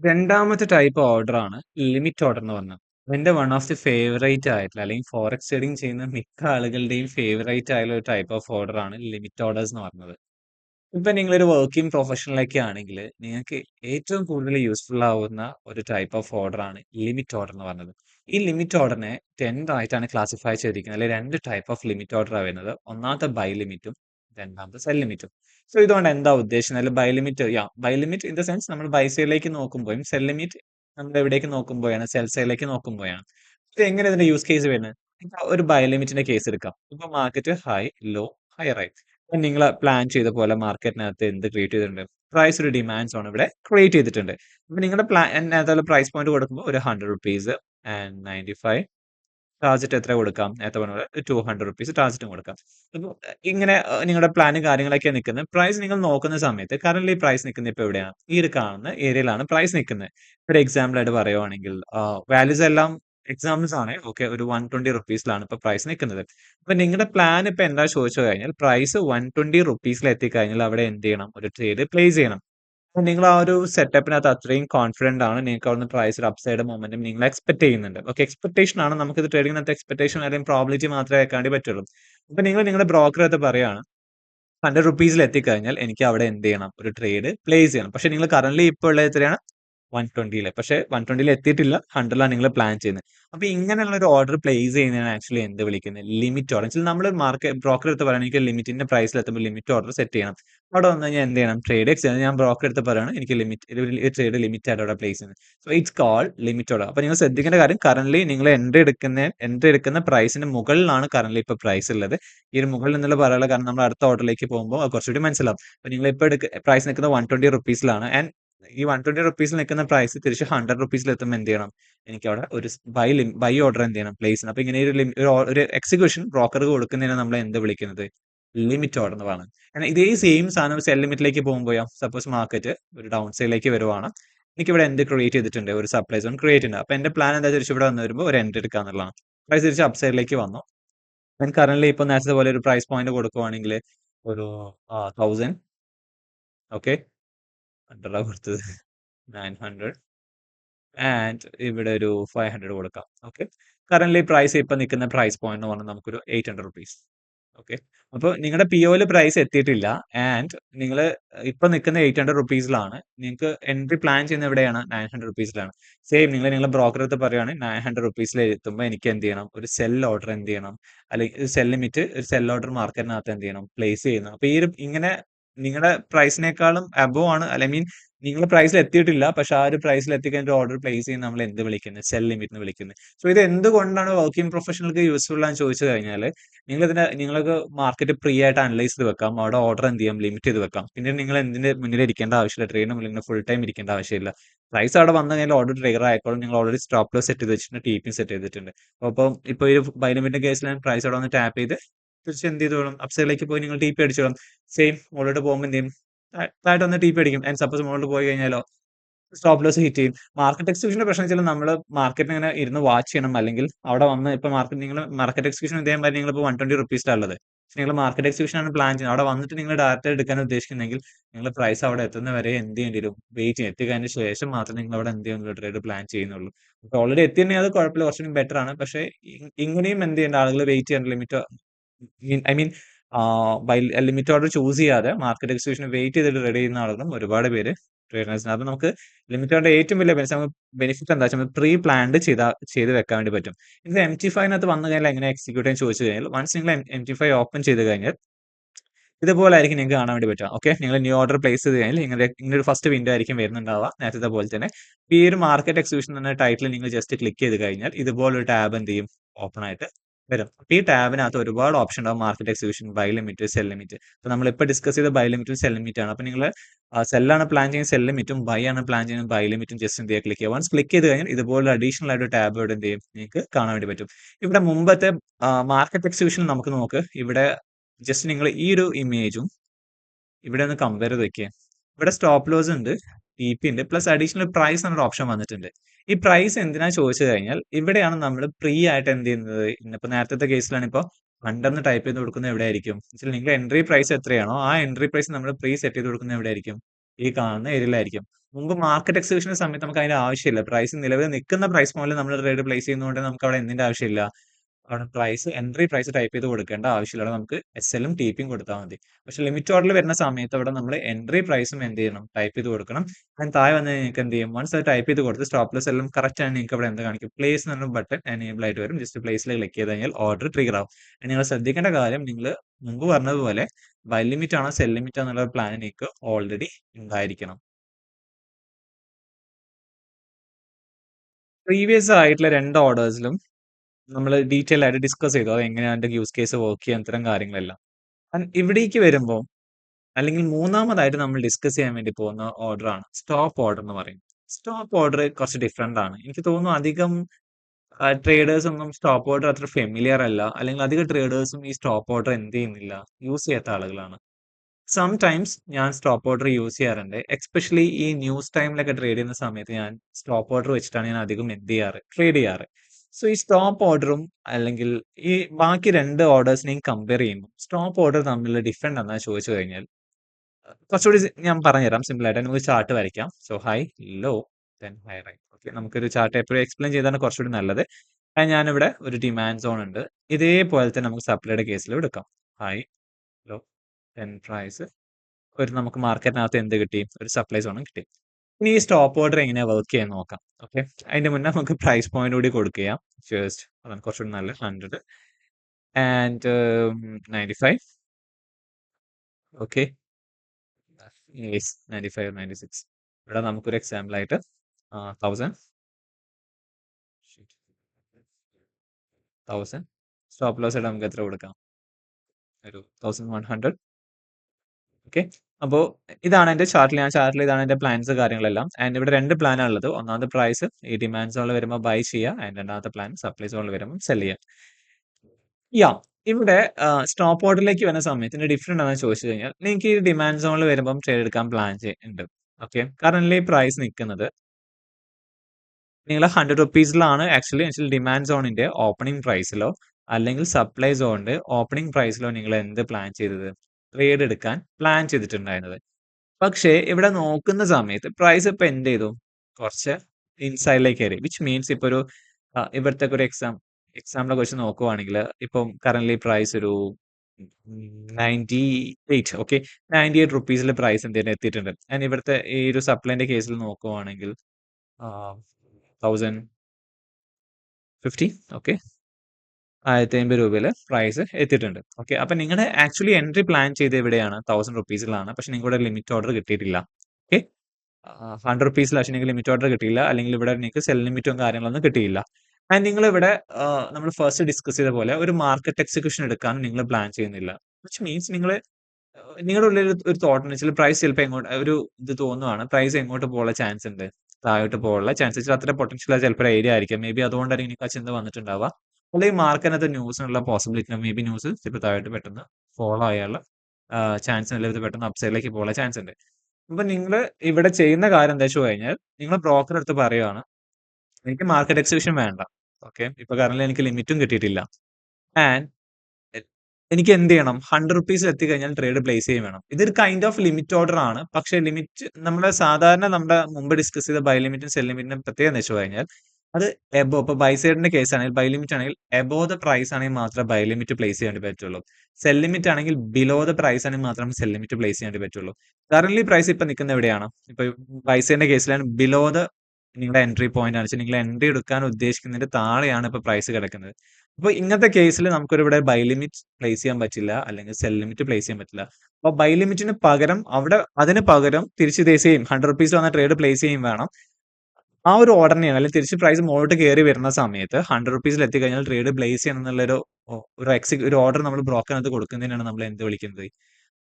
രണ്ടാമത്തെ ടൈപ്പ് ഓർഡർ ആണ് ലിമിറ്റ് ഓർഡർ എന്ന് പറഞ്ഞത്. എന്റെ വൺ ഓഫ് ദി ഫേവറേറ്റ് ആയിട്ടുള്ള അല്ലെങ്കിൽ ഫോറക്സ് ട്രേഡിംഗ് ചെയ്യുന്ന മിക്ക ആളുകളുടെയും ഫേവറേറ്റ് ആയിട്ടുള്ള ഒരു ടൈപ്പ് ഓഫ് ഓർഡർ ആണ് ലിമിറ്റ് ഓർഡേഴ്സ് എന്ന് പറഞ്ഞത്. ഇപ്പം നിങ്ങളൊരു വർക്കിംഗ് പ്രൊഫഷണലൊക്കെ ആണെങ്കിൽ നിങ്ങൾക്ക് ഏറ്റവും കൂടുതൽ യൂസ്ഫുൾ ആവുന്ന ഒരു ടൈപ്പ് ഓഫ് ഓർഡർ ആണ് ലിമിറ്റ് ഓർഡർ എന്ന് പറഞ്ഞത്. ഈ ലിമിറ്റ് ഓർഡറിനെ ആയിട്ടാണ് ക്ലാസിഫൈ ചെയ്തിരിക്കുന്നത്. അല്ലെങ്കിൽ രണ്ട് ടൈപ്പ് ഓഫ് ലിമിറ്റ് ഓർഡർ വരുന്നത്. ഒന്നാമത്തെ ബൈ ലിമിറ്റും രണ്ടാമത്തെ സെൽ ലിമിറ്റും സോ ഇതുകൊണ്ട് എന്താ ഉദ്ദേശിക്കുന്നത്? Buy limit yeah buy limit in the sense നമ്മൾ ബൈ സൈഡിലേക്ക് നോക്കുമ്പോഴും സെൽ ലിമിറ്റ് നമ്മൾ എവിടേക്ക് നോക്കുമ്പോഴാണ്? സെൽ സൈഡിലേക്ക് നോക്കുമ്പോഴാണ്. ഇത് എങ്ങനെ ഇതിന്റെ യൂസ് കേസ് വരുന്നത്? ഒരു ബൈ ലിമിറ്റിന്റെ കേസ് എടുക്കാം. ഇപ്പൊ മാർക്കറ്റ് ഹൈ ലോ ഹയർ ആയി നിങ്ങൾ പ്ലാൻ ചെയ്ത പോലെ മാർക്കറ്റിനകത്ത് എന്ത് ക്രിയേറ്റ് ചെയ്തിട്ടുണ്ട്? പ്രൈസ് ഒരു ഡിമാൻഡ് ആണ് ഇവിടെ ക്രിയേറ്റ് ചെയ്തിട്ടുണ്ട്. അപ്പൊ നിങ്ങളുടെ പ്ലാൻ പ്രൈസ് പോയിന്റ് കൊടുക്കുമ്പോൾ ഒരു hundred rupees and ninety five target എത്ര കൊടുക്കാം? നേരത്തെ പറഞ്ഞ പോലെ ₹200 ടാർജറ്റും കൊടുക്കാം. അപ്പോൾ ഇങ്ങനെ നിങ്ങളുടെ പ്ലാനും കാര്യങ്ങളൊക്കെ നിൽക്കുന്നത് പ്രൈസ് നിങ്ങൾ നോക്കുന്ന സമയത്ത് കറന്റ്ലി പ്രൈസ് നിൽക്കുന്നത് ഇപ്പോൾ എവിടെയാണ്? ഈ ഒരു കാണുന്ന ഏരിയയിലാണ് പ്രൈസ് നിൽക്കുന്നത് ഒരു എക്സാമ്പിൾ ആയിട്ട് പറയുവാണെങ്കിൽ വാല്യൂസ് എല്ലാം എക്സാമ്പിൾസ് ആണ്. ഓക്കെ ഒരു വൺ ട്വന്റി റുപ്പീസിലാണ് ഇപ്പോൾ പ്രൈസ് നിൽക്കുന്നത് അപ്പോൾ നിങ്ങളുടെ പ്ലാൻ ഇപ്പോൾ എന്താ ചോദിച്ചു കഴിഞ്ഞാൽ പ്രൈസ് ₹120 എത്തിക്കഴിഞ്ഞാൽ അവിടെ എന്ത് ചെയ്യണം? ഒരു ട്രേഡ് പ്ലേസ് ചെയ്യണം. നിങ്ങൾ ആ ഒരു സെറ്റപ്പിനകത്ത് അത്രയും കോൺഫിഡന്റ് ആണ്. നിങ്ങൾക്ക് അവിടുന്ന് പ്രൈസിൽ അപ്സൈഡ് മൊമെന്റും നിങ്ങൾ എക്സ്പെക്ട് ചെയ്യുന്നുണ്ട്. ഓക്കെ എക്സ്പെക്ടേഷൻ ആണ്. നമുക്ക് ഇത് ട്രേഡിങ്ങിനകത്ത് എക്സ്പെക്ടേഷൻ അല്ലെങ്കിൽ പ്രോബബിലിറ്റി മാത്രമേ വെക്കാൻ പറ്റുള്ളൂ. അപ്പൊ നിങ്ങൾ നിങ്ങളുടെ ബ്രോക്കറത്ത് പറയുകയാണ് ഹൺഡ്രഡ് റുപ്പീസിൽ എത്തിക്കഴിഞ്ഞാൽ എനിക്ക് അവിടെ എന്ത് ചെയ്യണം? ഒരു ട്രേഡ് പ്ലേസ് ചെയ്യണം. പക്ഷെ നിങ്ങൾ കറന്റ് ഇപ്പോൾ ഉള്ളത് എത്രയാണ്? 120 പക്ഷെ 120 എത്തിയിട്ടില്ല. ഹൺഡ്രഡിലാണ് നിങ്ങൾ പ്ലാൻ ചെയ്യുന്നത്. അപ്പൊ ഇങ്ങനെയുള്ള ഒരു ഓർഡർ പ്ലേസ് ചെയ്യുന്നതിനാണ് ആക്ച്വലി എന്ത് വിളിക്കുന്നത്? Limit order. നമ്മൾ മാർക്കറ്റ് ബ്രോക്കർ എടുത്ത് പറയണം എനിക്ക് ലിമിറ്റിന്റെ പ്രൈസിൽ എത്തുമ്പോൾ ലിമിറ്റ് ഓർഡർ സെറ്റ് ചെയ്യണം. അവിടെ വന്ന് കഴിഞ്ഞാൽ എന്ത് ചെയ്യണം? ട്രേഡ് എക്സ്ചേഞ്ച് ഞാൻ ബ്രോക്കർ എടുത്ത് പറയാണ് എനിക്ക് ലിമിറ്റ് ട്രേഡ് ലിമിറ്റ് ആയിട്ട് അവിടെ പ്ലേസ് ചെയ്യുന്നത്. So it's call limit order. അപ്പൊ നിങ്ങൾ ശ്രദ്ധിക്കേണ്ട കാര്യം കറന്റ് നിങ്ങൾ എൻട്രി എടുക്കുന്ന എൻട്രി എടുക്കുന്ന പ്രൈസിന്റെ മുകളിലാണ് കറന്റ് ഇപ്പൊ പ്രൈസ് ഉള്ളത്. ഈ ഒരു മുകളിൽ നിന്നുള്ള പറയാനുള്ള കാരണം നമ്മൾ അടുത്ത ഓർഡറിലേക്ക് പോകുമ്പോൾ കുറച്ചുകൂടി മനസ്സിലാവും. അപ്പൊ നിങ്ങൾ ഇപ്പൊ എടുക്ക പ്രൈസ് നിൽക്കുന്നത് വൺ ട്വന്റി റുപ്പീസിലാണ് ആൻഡ് ഈ ₹120 നിൽക്കുന്ന പ്രൈസ് തിരിച്ച് ₹100 എത്തുമ്പോൾ എന്ത് ചെയ്യണം? എനിക്ക് അവിടെ ഒരു ബൈ ലിം ബൈ ഓർഡർ എന്ത് ചെയ്യണം? പ്ലേസ് ചെയ്യണം. അപ്പൊ ഇങ്ങനെ ഒരു ഒരു എക്സിക്യൂഷൻ ബ്രോക്കർക്ക് കൊടുക്കുന്നതിനെ നമ്മൾ എന്ത് വിളിക്കുന്നത്? ലിമിറ്റ് ഓർഡർ എന്ന് പറയുന്നത്. ഇതേ സെയിം സാധനം സെൽ ലിമിറ്റിലേക്ക് പോകുമ്പോഴോ സപ്പോസ് മാർക്കറ്റ് ഒരു ഡൗൺ സൈഡിലേക്ക് വരുവാണ്. എനിക്കിവിടെ എന്ത് ക്രിയേറ്റ് ചെയ്തിട്ടുണ്ട്. ഒരു സപ്ലൈ സോൺ ക്രിയേറ്റ് ഉണ്ട് അപ്പൊ എന്റെ പ്ലാൻ എന്താ തിരിച്ച് ഇവിടെ വന്ന് വരുമ്പോൾ ഒരു എൻട്രി എടുക്കുക എന്നുള്ളതാണ്. പ്രൈസ് തിരിച്ച് അപ് സൈഡിലേക്ക് വന്നു. ഞാൻ കറന്റ് ഇപ്പൊ നേരത്തെ പോലെ ഒരു പ്രൈസ് പോയിന്റ് കൊടുക്കുവാണെങ്കിൽ ഒരു തൗസൻഡ് 1000 ഓക്കെ. 100 ആ കൊടുത്തത്. 900 ആൻഡ് ഇവിടെ ഒരു 500 കൊടുക്കാം. ഓക്കെ. കറന്റ് പ്രൈസ് ഇപ്പൊ നിൽക്കുന്ന പ്രൈസ് പോയിന്റ് എന്ന് പറഞ്ഞാൽ നമുക്കൊരു ₹800 ഓക്കെ. അപ്പോൾ നിങ്ങളുടെ പി ഒയിൽ പ്രൈസ് എത്തിയിട്ടില്ല ആൻഡ് നിങ്ങൾ ഇപ്പൊ നിൽക്കുന്ന എയ്റ്റ് ഹൺഡ്രഡ് റുപ്പീസിലാണ് നിങ്ങൾക്ക് എൻട്രി പ്ലാൻ ചെയ്യുന്ന എവിടെയാണ്? നയൻ ഹൺഡ്രഡ് റുപ്പീസിലാണ് സെയിം നിങ്ങൾ നിങ്ങളുടെ പറയുകയാണെങ്കിൽ അടുത്ത് പറയുകയാണ് ₹900 എത്തുമ്പോൾ എനിക്ക് എന്ത് ചെയ്യണം? ഒരു സെൽ ഓർഡർ എന്ത് ചെയ്യണം? അല്ലെങ്കിൽ സെൽ ലിമിറ്റ് ഒരു സെൽ ഓർഡർ മാർക്കറ്റിനകത്ത് എന്ത് ചെയ്യണം? പ്ലേസ് ചെയ്യണം. അപ്പോൾ ഈ ഒരു ഇങ്ങനെ നിങ്ങളുടെ പ്രൈസിനേക്കാളും അബോ ആണ് ഐ മീൻ നിങ്ങൾ പ്രൈസിൽ എത്തിയിട്ടില്ല. പക്ഷെ ആ ഒരു പ്രൈസിൽ എത്തിക്കഴിഞ്ഞ ഓർഡർ പ്ലേസ് ചെയ്യുന്ന നമ്മൾ എന്ത് വിളിക്കുന്നത്? സെൽ ലിമിറ്റ് എന്ന് വിളിക്കുന്നത്. സോ ഇത് എന്തുകൊണ്ടാണ് വർക്കിംഗ് പ്രൊഫഷണൽക്ക് യൂസ്ഫുൾ ആണെന്ന് ചോദിച്ചു കഴിഞ്ഞാൽ നിങ്ങൾ ഇതിനെ നിങ്ങൾക്ക് മാർക്കറ്റ് ഫ്രീ ആയിട്ട് അനലൈസ് ചെയ്ത് വെക്കാം. അവിടെ ഓർഡർ എന്ത് ചെയ്യാം? ലിമിറ്റ് ചെയ്ത് വെക്കാം. പിന്നെ നിങ്ങൾ എന്തിന്റെ മുന്നിൽ ഇരിക്കേണ്ട ആവശ്യമില്ല. ട്രെയിനിന് മുന്നിൽ ഫുൾ ടൈം ഇരിക്കേണ്ട ആവശ്യമില്ല. പ്രൈസ് അവിടെ വന്നു കഴിഞ്ഞാൽ ഓർഡർ ട്രിഗർ ആയിക്കോളും. നിങ്ങൾ ഓൾറെഡി സ്റ്റോപ്പ് ലോസ് സെറ്റ് ചെയ്ത് വെച്ചിട്ടുണ്ട്. ടിപിയും സെറ്റ് ചെയ്തിട്ടുണ്ട്. അപ്പം ഇപ്പൊ ഈ ബൈ കേസിൽ പ്രൈസ് അവിടെ വന്ന് ടാപ്പ് ചെയ്ത് തിരിച്ച് എന്ത് ചെയ്തോളും? അപ്സൈഡിലേക്ക് പോയി നിങ്ങൾ ടി പി അടിച്ചോളും. സെയിം മുകളിലോട്ട് പോകുമ്പോൾ എന്ത് ചെയ്യും? താ വന്ന് ടി പി അടിക്കും. ആൻഡ് സപ്പോസ് മുകളിൽ പോയി കഴിഞ്ഞാലോ സ്റ്റോപ്പ് ലോസ് ഹിറ്റ് ചെയ്യും. മാർക്കറ്റ് എക്സിക്യൂഷന്റെ പ്രശ്നം വെച്ചാൽ നമ്മൾ മാർക്കറ്റിന് ഇങ്ങനെ ഇരുന്ന് വാച്ച് ചെയ്യണം. അല്ലെങ്കിൽ അവിടെ വന്ന് ഇപ്പൊ മാർക്കറ്റ് നിങ്ങൾ മാർക്കറ്റ് എക്സിക്യൂഷൻ ഇതേമാതിരി നിങ്ങൾ ഇപ്പോൾ വൺ ട്വന്റി റുപ്പീസിലാണ് ഉള്ളത്. പക്ഷെ നിങ്ങൾ മാർക്കറ്റ് എക്സിക്യൂഷൻ ആണ് പ്ലാൻ ചെയ്യുന്നത്. അവിടെ വന്നിട്ട് നിങ്ങൾ ഡയറക്റ്റ് എടുക്കാൻ ഉദ്ദേശിക്കുന്നെങ്കിൽ നിങ്ങൾ പ്രൈസ് അവിടെ എത്തുന്ന വരെ എന്ത് ചെയ്യേണ്ടി വരും? വെയിറ്റ് ചെയ്യും. എത്തിക്കഴിഞ്ഞ ശേഷം മാത്രമേ നിങ്ങൾ അവിടെ എന്ത് ചെയ്യുന്നുള്ളൂ? ട്രേഡ് പ്ലാൻ ചെയ്യുന്നുള്ളൂ. ഇപ്പൊ ഓൾറെഡി എത്തിയെന്നെ അത് കുഴപ്പമില്ല. കുറച്ചുകൂടി ബെറ്റർ ആണ്. പക്ഷേ ഇങ്ങനെയും എന്ത് ചെയ്യേണ്ട ആളുകൾ വെയിറ്റ് ചെയ്യേണ്ട limit I mean buy limit order choose ചെയ്യാതെ മാർക്കറ്റ് എക്സിക്യൂഷൻ വെയിറ്റ് ചെയ്തിട്ട് റെഡി ചെയ്യുന്ന ആളുകളും ഒരുപാട് പേര് ട്രേഡേഴ്സിന് അപ്പൊ നമുക്ക് ഓർഡർ ഏറ്റവും വലിയ ബെനിഫിറ്റ് നമുക്ക് ബെനിഫിറ്റ് എന്താ വെച്ചാൽ പ്രീ പ്ലാൻഡ് ചെയ്ത ചെയ്ത് വെക്കാൻ വേണ്ടി പറ്റും. ഇത് എം ടി എംടി5നകത്ത് വന്നു കഴിഞ്ഞാൽ എങ്ങനെ എക്സിക്യൂട്ട് ചെയ്യാൻ ചോദിച്ചു കഴിഞ്ഞാൽ വൺസ് നിങ്ങൾ എം ടി ഫൈവ് ഓപ്പൺ ചെയ്ത് കഴിഞ്ഞാൽ ഇതുപോലെ ആയിരിക്കും നിങ്ങൾക്ക് കാണാൻ വേണ്ടി പറ്റുക. ഓക്കെ. നിങ്ങൾ ന്യൂ ഓർഡർ പ്ലേസ് ചെയ്ത് കഴിഞ്ഞാൽ നിങ്ങളുടെ ഇങ്ങനെ ഒരു ഫസ്റ്റ് വിൻഡോ ആയിരിക്കും വരുന്നുണ്ടാവുക. നേരത്തെ പോലെ തന്നെ. ഈ ഒരു മാർക്കറ്റ് എക്സിക്യൂഷൻ എന്ന ടൈറ്റിൽ നിങ്ങൾ ജസ്റ്റ് ക്ലിക്ക് ചെയ്ത് കഴിഞ്ഞാൽ ഇതുപോലൊരു ടാബ് എന്ത് ചെയ്യും? ഓപ്പൺ ആയിട്ട് വരും. അപ്പൊ ഈ ടാബിനകത്ത് ഒരുപാട് ഓപ്ഷൻ ഉണ്ടാവും. Market execution, buy limit, sell limit. അപ്പോൾ നമ്മൾ ഇപ്പൊ ഡിസ്കസ് ചെയ്ത ബൈ ലിമിറ്റും സെൽ ലിമിറ്റ് ആണ്. അപ്പൊ നിങ്ങൾ സെല്ലാണ് പ്ലാൻ ചെയ്യുന്ന സെൽ ലിമിറ്റും ബൈ ആണ് പ്ലാൻ ചെയ്യുന്നത് ബൈ ലിമിറ്റും ജസ്റ്റ് എന്ത്? ക്ലിക്ക് ചെയ്യുക. വൺസ് ക്ലിക്ക് ചെയ്ത് കഴിഞ്ഞാൽ ഇതുപോലെ അഡീഷണൽ ആയിട്ട് ടാബ് ഇവിടെ എന്ത് ചെയ്യും? നിങ്ങൾക്ക് കാണാൻ വേണ്ടി പറ്റും. ഇവിടെ മുമ്പത്തെ മാർക്കറ്റ് എക്സിക്യൂഷൻ നമുക്ക് നോക്ക്. ഇവിടെ ജസ്റ്റ് നിങ്ങൾ ഈ ഒരു ഇമേജും ഇവിടെ ഒന്ന് കമ്പയർ ചെയ്ത് വെക്കുക. ഇവിടെ സ്റ്റോപ്പ് ലോസ് ഉണ്ട്. ടിപി ഉണ്ട്. പ്ലസ് അഡീഷണൽ പ്രൈസ് എന്നൊരു ഓപ്ഷൻ വന്നിട്ടുണ്ട്. ഈ പ്രൈസ് എന്തിനാ ചോദിച്ചു കഴിഞ്ഞാൽ ഇവിടെയാണ് നമ്മൾ ഫ്രീ ആയിട്ട് എന്ത് ചെയ്യുന്നത്? ഇന്നിപ്പോ നേരത്തെ കേസിലാണ് ഇപ്പൊ പണ്ടെന്ന് ടൈപ്പ് ചെയ്ത് കൊടുക്കുന്നത് എവിടെയായിരിക്കും? വെച്ചാൽ നിങ്ങൾ എൻട്രി പ്രൈസ് എത്രയാണോ ആ എൻട്രി പ്രൈസ് നമ്മൾ പ്രീ സെറ്റ് ചെയ്ത് കൊടുക്കുന്നത് എവിടെ ആയിരിക്കും ഈ കാണുന്ന ഏരിയയിലായിരിക്കും. മുമ്പ് മാർക്കറ്റ് എക്സിക്യൂഷന്റെ സമയത്ത് നമുക്ക് അതിന്റെ ആവശ്യമില്ല. പ്രൈസ് നിലവിൽ നിൽക്കുന്ന പ്രൈസ് മോഡൽ നമ്മൾ ട്രേഡ് പ്ലേസ് ചെയ്യുന്നതുകൊണ്ട് നമുക്ക് അവിടെ എന്തിന്റെ ആവശ്യമില്ല? അവിടെ പ്രൈസ് എൻട്രി പ്രൈസ് ടൈപ്പ് ചെയ്ത് കൊടുക്കേണ്ട ആവശ്യമില്ല. നമുക്ക് എസ് എല്ലും ടി ടിപിയും കൊടുത്താൽ മതി. പക്ഷെ ലിമിറ്റ് ഓർഡറിൽ വരുന്ന സമയത്ത് അവിടെ നമ്മൾ എൻട്രി പ്രൈസും എന്ത് ചെയ്യണം? ടൈപ്പ് ചെയ്ത് കൊടുക്കണം. ആൻഡ് താഴെ വന്ന് നിങ്ങൾക്ക് എന്ത് ചെയ്യും? വൺസ് അത് ടൈപ്പ് ചെയ്ത് കൊടുത്ത് സ്റ്റോപ്പ് ലെസ് എല്ലാം കറക്റ്റ് ആണ് നിങ്ങൾക്ക് അവിടെ എന്ത് കാണിക്കും? പ്ലേസ് എന്നുള്ള ബട്ടൺ എനേബിൾ ആയിട്ട് വരും. ജസ്റ്റ് പ്ലേസിൽ ക്ലിക്ക് ചെയ്ത് കഴിഞ്ഞാൽ ഓർഡർ ട്രിഗർ ആവും. നിങ്ങൾ ശ്രദ്ധിക്കേണ്ട കാര്യം നിങ്ങൾ മുമ്പ് പറഞ്ഞതുപോലെ ബൈ ലിമിറ്റ് ആണോ സെൽ ലിമിറ്റ് എന്നുള്ള പ്ലാൻ നിങ്ങൾക്ക് ഓൾറെഡി ഉണ്ടായിരിക്കണം. പ്രീവിയസ് ആയിട്ടുള്ള രണ്ട് ഓർഡേഴ്സിലും നമ്മൾ ഡീറ്റെയിൽ ആയിട്ട് ഡിസ്കസ് ചെയ്തു. അത് എങ്ങനെയാണ് അതിന്റെ യൂസ് കേസ് വർക്ക് ചെയ്യാൻ ഇത്തരം കാര്യങ്ങളെല്ലാം. ആൻഡ് ഇവിടേക്ക് വരുമ്പോ അല്ലെങ്കിൽ മൂന്നാമതായിട്ട് നമ്മൾ ഡിസ്കസ് ചെയ്യാൻ വേണ്ടി പോകുന്ന ഓർഡർ ആണ് സ്റ്റോപ്പ് ഓർഡർ എന്ന് പറയും. സ്റ്റോപ്പ് ഓർഡർ കുറച്ച് ഡിഫറന്റ് ആണ്. എനിക്ക് തോന്നുന്നു അധികം ട്രേഡേഴ്സ് ഒന്നും സ്റ്റോപ്പ് ഓർഡർ അത്ര ഫെമിലിയർ അല്ല. അല്ലെങ്കിൽ അധികം ട്രേഡേഴ്സും ഈ സ്റ്റോപ്പ് ഓർഡർ എന്ത് ചെയ്യുന്നില്ല, യൂസ് ചെയ്യാത്ത ആളുകളാണ്. സം ടൈംസ് ഞാൻ സ്റ്റോപ്പ് ഓർഡർ യൂസ് ചെയ്യാറുണ്ട്. എസ്പെഷ്യലി ഈ ന്യൂസ് ടൈമിലൊക്കെ ട്രേഡ് ചെയ്യുന്ന സമയത്ത് ഞാൻ സ്റ്റോപ്പ് ഓർഡർ വെച്ചിട്ടാണ് ഞാൻ അധികം എന്ത് ചെയ്യാറ്, ട്രേഡ് ചെയ്യാറ്. സോ ഈ സ്റ്റോപ്പ് ഓർഡറും അല്ലെങ്കിൽ ഈ ബാക്കി രണ്ട് ഓർഡേഴ്സിനെയും കമ്പയർ ചെയ്യുമ്പോൾ സ്റ്റോപ്പ് ഓർഡർ തമ്മിലുള്ള ഡിഫറെന്റ് എന്താന്ന് ചോദിച്ചു കഴിഞ്ഞാൽ കുറച്ചുകൂടി ഞാൻ പറഞ്ഞുതരാം സിമ്പിൾ ആയിട്ട്. നമുക്ക് ചാർട്ട് വരയ്ക്കാം. So high, low, then high റൈ ഓക്കെ. നമുക്കൊരു ചാർട്ട് എപ്പോഴും എക്സ്പ്ലെയിൻ ചെയ്താണ് കുറച്ചുകൂടി നല്ലത്. അത് ഞാനിവിടെ ഒരു ഡിമാൻഡ് സോൺ ഉണ്ട്. ഇതേപോലെ തന്നെ നമുക്ക് സപ്ലൈയുടെ കേസിലും എടുക്കാം. High, low, then price. ഒരു നമുക്ക് മാർക്കറ്റിനകത്ത് എന്ത് കിട്ടി? ഒരു സപ്ലൈ സോണും കിട്ടി. ഇനി ഈ സ്റ്റോപ്പ് ഓർഡർ എങ്ങനെയാ വർക്ക് ചെയ്യാൻ നോക്കാം. ഓക്കെ. അതിന്റെ മുന്നേ നമുക്ക് പ്രൈസ് പോയിന്റ് കൂടി കൊടുക്കുക ചെയ്യാം. ജസ്റ്റ് അതാണ് കുറച്ചുകൂടി നല്ല hundred and 95. Okay. Ninety five ninety six ഇവിടെ നമുക്കൊരു എക്സാമ്പിൾ ആയിട്ട് 1000 1000 സ്റ്റോപ്പ് ലോസ് ആയിട്ട് നമുക്ക് എത്ര കൊടുക്കാം? ഒരു 1100. ഓക്കെ. അപ്പോ ഇതാണ് എന്റെ ചാർട്ടിൽ ഞാൻ ചാർട്ടിൽ ഇതാണ് എന്റെ പ്ലാൻസ് കാര്യങ്ങളെല്ലാം. ആൻഡ് ഇവിടെ രണ്ട് പ്ലാനാണ് ഉള്ളത്. ഒന്നാമത്തെ പ്രൈസ് ഈ ഡിമാൻഡ് സോണിൽ വരുമ്പോൾ ബൈ ചെയ്യുക. ആൻഡ് രണ്ടാമത്തെ പ്ലാൻ സപ്ലൈ സോണിൽ വരുമ്പോൾ സെൽ ചെയ്യുക. യാ ഇവിടെ സ്റ്റോപ്പ് ഓർഡറിലേക്ക് വരുന്ന സമയത്ത് ഡിഫറെന്റ് എന്താന്ന് ചോദിച്ചു കഴിഞ്ഞാൽ നിങ്ങൾക്ക് ഈ ഡിമാൻഡ് സോണിൽ വരുമ്പം ട്രേഡ് എടുക്കാൻ പ്ലാൻ ചെയ്യുന്നുണ്ട്. ഓക്കെ. കറന്റ്ലി പ്രൈസ് നിൽക്കുന്നത് നിങ്ങൾ 100 റുപ്പീസിലാണ് ആക്ച്വലി ആക്ച്വലി ഡിമാൻഡ് സോണിന്റെ ഓപ്പണിംഗ് പ്രൈസിലോ അല്ലെങ്കിൽ സപ്ലൈ സോണിന്റെ ഓപ്പണിംഗ് പ്രൈസിലോ നിങ്ങൾ എന്ത് പ്ലാൻ ചെയ്തത്? ട്രേഡ് എടുക്കാൻ പ്ലാൻ ചെയ്തിട്ടുണ്ടായിരുന്നത്. പക്ഷേ ഇവിടെ നോക്കുന്ന സമയത്ത് പ്രൈസ് ഇപ്പൊ എന്ത് ചെയ്തു? കുറച്ച് ഇൻസൈഡിലേക്ക് കയറി. വിച്ച് മീൻസ് ഇപ്പൊ ഒരു ഇവിടുത്തെ ഒരു എക്സാം എക്സാമ്പിളെ കുറിച്ച് നോക്കുവാണെങ്കിൽ ഇപ്പം കറന്റ്ലി പ്രൈസ് ഒരു 98 ഓക്കെ. 98 റുപ്പീസിൽ പ്രൈസ് എന്തെങ്കിലും എത്തിയിട്ടുണ്ട്. ആൻഡ് ഇവിടുത്തെ ഈ ഒരു സപ്ലൈന്റെ കേസിൽ നോക്കുവാണെങ്കിൽ തൗസൻഡ് ഫിഫ്റ്റി ഓക്കെ. 1050 രൂപയിൽ പ്രൈസ് എത്തിയിട്ടുണ്ട്. ഓക്കെ. അപ്പം നിങ്ങളുടെ ആക്ച്വലി എൻട്രി പ്ലാൻ ചെയ്ത് എവിടെയാണ്? തൗസൻഡ് റുപ്പീസിലാണ്. പക്ഷെ നിങ്ങളുടെ ലിമിറ്റ് ഓർഡർ കിട്ടിയിട്ടില്ല. ഓക്കെ. ഹൺഡ്രഡ് 100 റുപ്പീസിൽ പക്ഷേ നിങ്ങൾക്ക് ലിമിറ്റ് ഓർഡർ കിട്ടിയില്ല. അല്ലെങ്കിൽ ഇവിടെ നിങ്ങൾക്ക് സെൽ ലിമിറ്റും കാര്യങ്ങളൊന്നും കിട്ടിയില്ല. ആൻഡ് നിങ്ങൾ ഇവിടെ നമ്മൾ ഫസ്റ്റ് ഡിസ്കസ് ചെയ്ത പോലെ ഒരു മാർക്കറ്റ് എക്സിക്യൂഷൻ എടുക്കാനും നിങ്ങൾ പ്ലാൻ ചെയ്യുന്നില്ല. വിച്ച് മീൻസ് നിങ്ങൾ നിങ്ങളുടെ ഉള്ളിൽ ഒരു തോട്ട് വെച്ചാൽ പ്രൈസ് ചിലപ്പോൾ എങ്ങോട്ട് ഒരു ഇത് തോന്നുവാണ്. പ്രൈസ് എങ്ങോട്ട് പോകാനുള്ള ചാൻസ് ഉണ്ട്? താഴോട്ട് പോകാനുള്ള ചാൻസ് വെച്ചാൽ അത്ര പൊട്ടൻഷ്യൽ ചിലപ്പോൾ ഏരിയ ആയിരിക്കാം. മേ ബി അതുകൊണ്ടായിരിക്കും നിങ്ങൾക്ക് ആ ചിന്ത വന്നിട്ടുണ്ടാവുക. അല്ലെങ്കിൽ മാർക്കിനകത്ത് ന്യൂസിനുള്ള പോസിബിലിറ്റി മേ ബി ന്യൂസ് ഇപ്പോൾ താഴോട്ട് പെട്ടെന്ന് ഫോളോ ആയാലുള്ള ചാൻസ്. അല്ലെങ്കിൽ പെട്ടെന്ന് അപ്സൈഡിലേക്ക് പോകാൻ ചാൻസ് ഉണ്ട്. അപ്പൊ നിങ്ങൾ ഇവിടെ ചെയ്യുന്ന കാര്യം എന്താ വെച്ച് കഴിഞ്ഞാൽ നിങ്ങൾ ബ്രോക്കർ അടുത്ത് പറയുകയാണ്. എനിക്ക് മാർക്കറ്റ് എക്സിബിഷൻ വേണ്ട. ഓക്കെ. ഇപ്പൊ കറന്റ് എനിക്ക് ലിമിറ്റും കിട്ടിയിട്ടില്ല. ആൻഡ് എനിക്ക് എന്ത് ചെയ്യണം? 100 റുപ്പീസിൽ എത്തിക്കഴിഞ്ഞാൽ ട്രേഡ് പ്ലേസ് ചെയ്യും വേണം. ഇതൊരു കൈൻഡ് ഓഫ് ലിമിറ്റ് ഓർഡർ ആണ്. പക്ഷേ ലിമിറ്റ് നമ്മുടെ സാധാരണ നമ്മുടെ മുമ്പ് ഡിസ്കസ് ചെയ്ത ബൈ ലിമിറ്റും സെൽ ലിമിറ്റിനും പ്രത്യേകം എന്ന് വെച്ച് കഴിഞ്ഞാൽ അത് എബോ ഇപ്പൊ ബൈ സൈഡിന്റെ കേസ് ആണെങ്കിൽ ബൈ ലിമിറ്റ് ആണെങ്കിൽ എബോ ദ പ്രൈസ് ആണെങ്കിൽ മാത്രമേ ബൈ ലിമിറ്റ് പ്ലേസ് ചെയ്യാൻ പറ്റുള്ളൂ. സെൽ ലിമിറ്റ് ആണെങ്കിൽ ബിലോ ദ പ്രൈസ് ആണെങ്കിൽ മാത്രം സെൽ ലിമിറ്റ് പ്ലേസ് ചെയ്യാൻ പറ്റുള്ളൂ. കറന്റ് പ്രൈസ് ഇപ്പൊ നിൽക്കുന്ന എവിടെയാണ്? ഇപ്പൊ ബൈ സൈഡിന്റെ കേസിലാണ് ബിലോ ദ നിങ്ങളുടെ എൻട്രി പോയിന്റ് ആണ്. നിങ്ങൾ എൻട്രി എടുക്കാൻ ഉദ്ദേശിക്കുന്നതിന്റെ താഴെയാണ് ഇപ്പൊ പ്രൈസ് കിടക്കുന്നത്. അപ്പൊ ഇങ്ങനത്തെ കേസിൽ നമുക്കൊരു ഇവിടെ ബൈ ലിമിറ്റ് പ്ലേസ് ചെയ്യാൻ പറ്റില്ല. അല്ലെങ്കിൽ സെൽ ലിമിറ്റ് പ്ലേസ് ചെയ്യാൻ പറ്റില്ല. അപ്പൊ ബൈ ലിമിറ്റിന് പകരം അവിടെ അതിന് പകരം തിരിച്ചു ഇതേ 100 റുപ്പീസിൽ വന്ന ട്രേഡ് പ്ലേസ് ചെയ്യും വേണം. ആ ഒരു ഓർഡറിനെയാണ് അല്ലെങ്കിൽ തിരിച്ച് പ്രൈസ് മുകളിലോട്ട് കയറി വരുന്ന സമയത്ത് 100 റുപ്പീസിൽ എത്തിക്കഴിഞ്ഞാൽ ട്രേഡ് പ്ലേസ് ചെയ്യണം എന്നുള്ളൊരു ഒരു എക്സി ഒരു ഓർഡർ നമ്മൾ ബ്രോക്കറിനകത്ത് കൊടുക്കുന്നതിനാണ് നമ്മൾ എന്ത് വിളിക്കുന്നത്?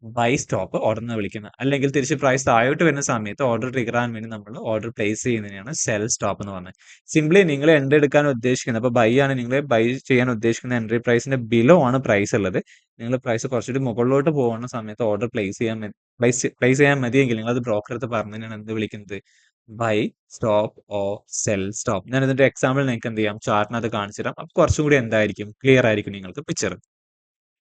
ബൈ സ്റ്റോപ്പ് ഓർഡർ എന്ന് വിളിക്കുന്നത്. അല്ലെങ്കിൽ തിരിച്ച് പ്രൈസ് താഴോട്ട് വരുന്ന സമയത്ത് ഓർഡർ ട്രിഗർ ആവാൻ വേണ്ടി നമ്മൾ ഓർഡർ പ്ലേസ് ചെയ്യുന്നതിനാണ് സെൽ സ്റ്റോപ്പ് എന്ന് പറഞ്ഞത് സിംപ്ലി നിങ്ങൾ എൻട്രി എടുക്കാൻ ഉദ്ദേശിക്കുന്നത് അപ്പോൾ ബൈ ആണ് നിങ്ങൾ ബൈ ചെയ്യാൻ ഉദ്ദേശിക്കുന്ന എൻട്രി പ്രൈസിന്റെ ബിലോ ആണ് പ്രൈസ് ഉള്ളത്. നിങ്ങൾ പ്രൈസ് കുറച്ചുകൂടി മുകളിലോട്ട് പോകുന്ന സമയത്ത് ഓർഡർ പ്ലേസ് ചെയ്യാൻ പ്ലേസ് പ്ലേസ് ചെയ്യാൻ മതിയെങ്കിൽ നിങ്ങൾ അത് ബ്രോക്കർ അടുത്ത് പറഞ്ഞതിനാണ് എന്ത് വിളിക്കുന്നത്? Buy stop or sell stop. ഞാൻ ഇതിന്റെ എക്സാമ്പിൾ നിങ്ങൾക്ക് എന്ത് ചെയ്യാം? ചാർട്ടിനകത്ത് കാണിച്ചു തരാം. അപ്പൊ കുറച്ചും കൂടി എന്തായിരിക്കും? ക്ലിയർ ആയിരിക്കും നിങ്ങൾക്ക് പിക്ചർ.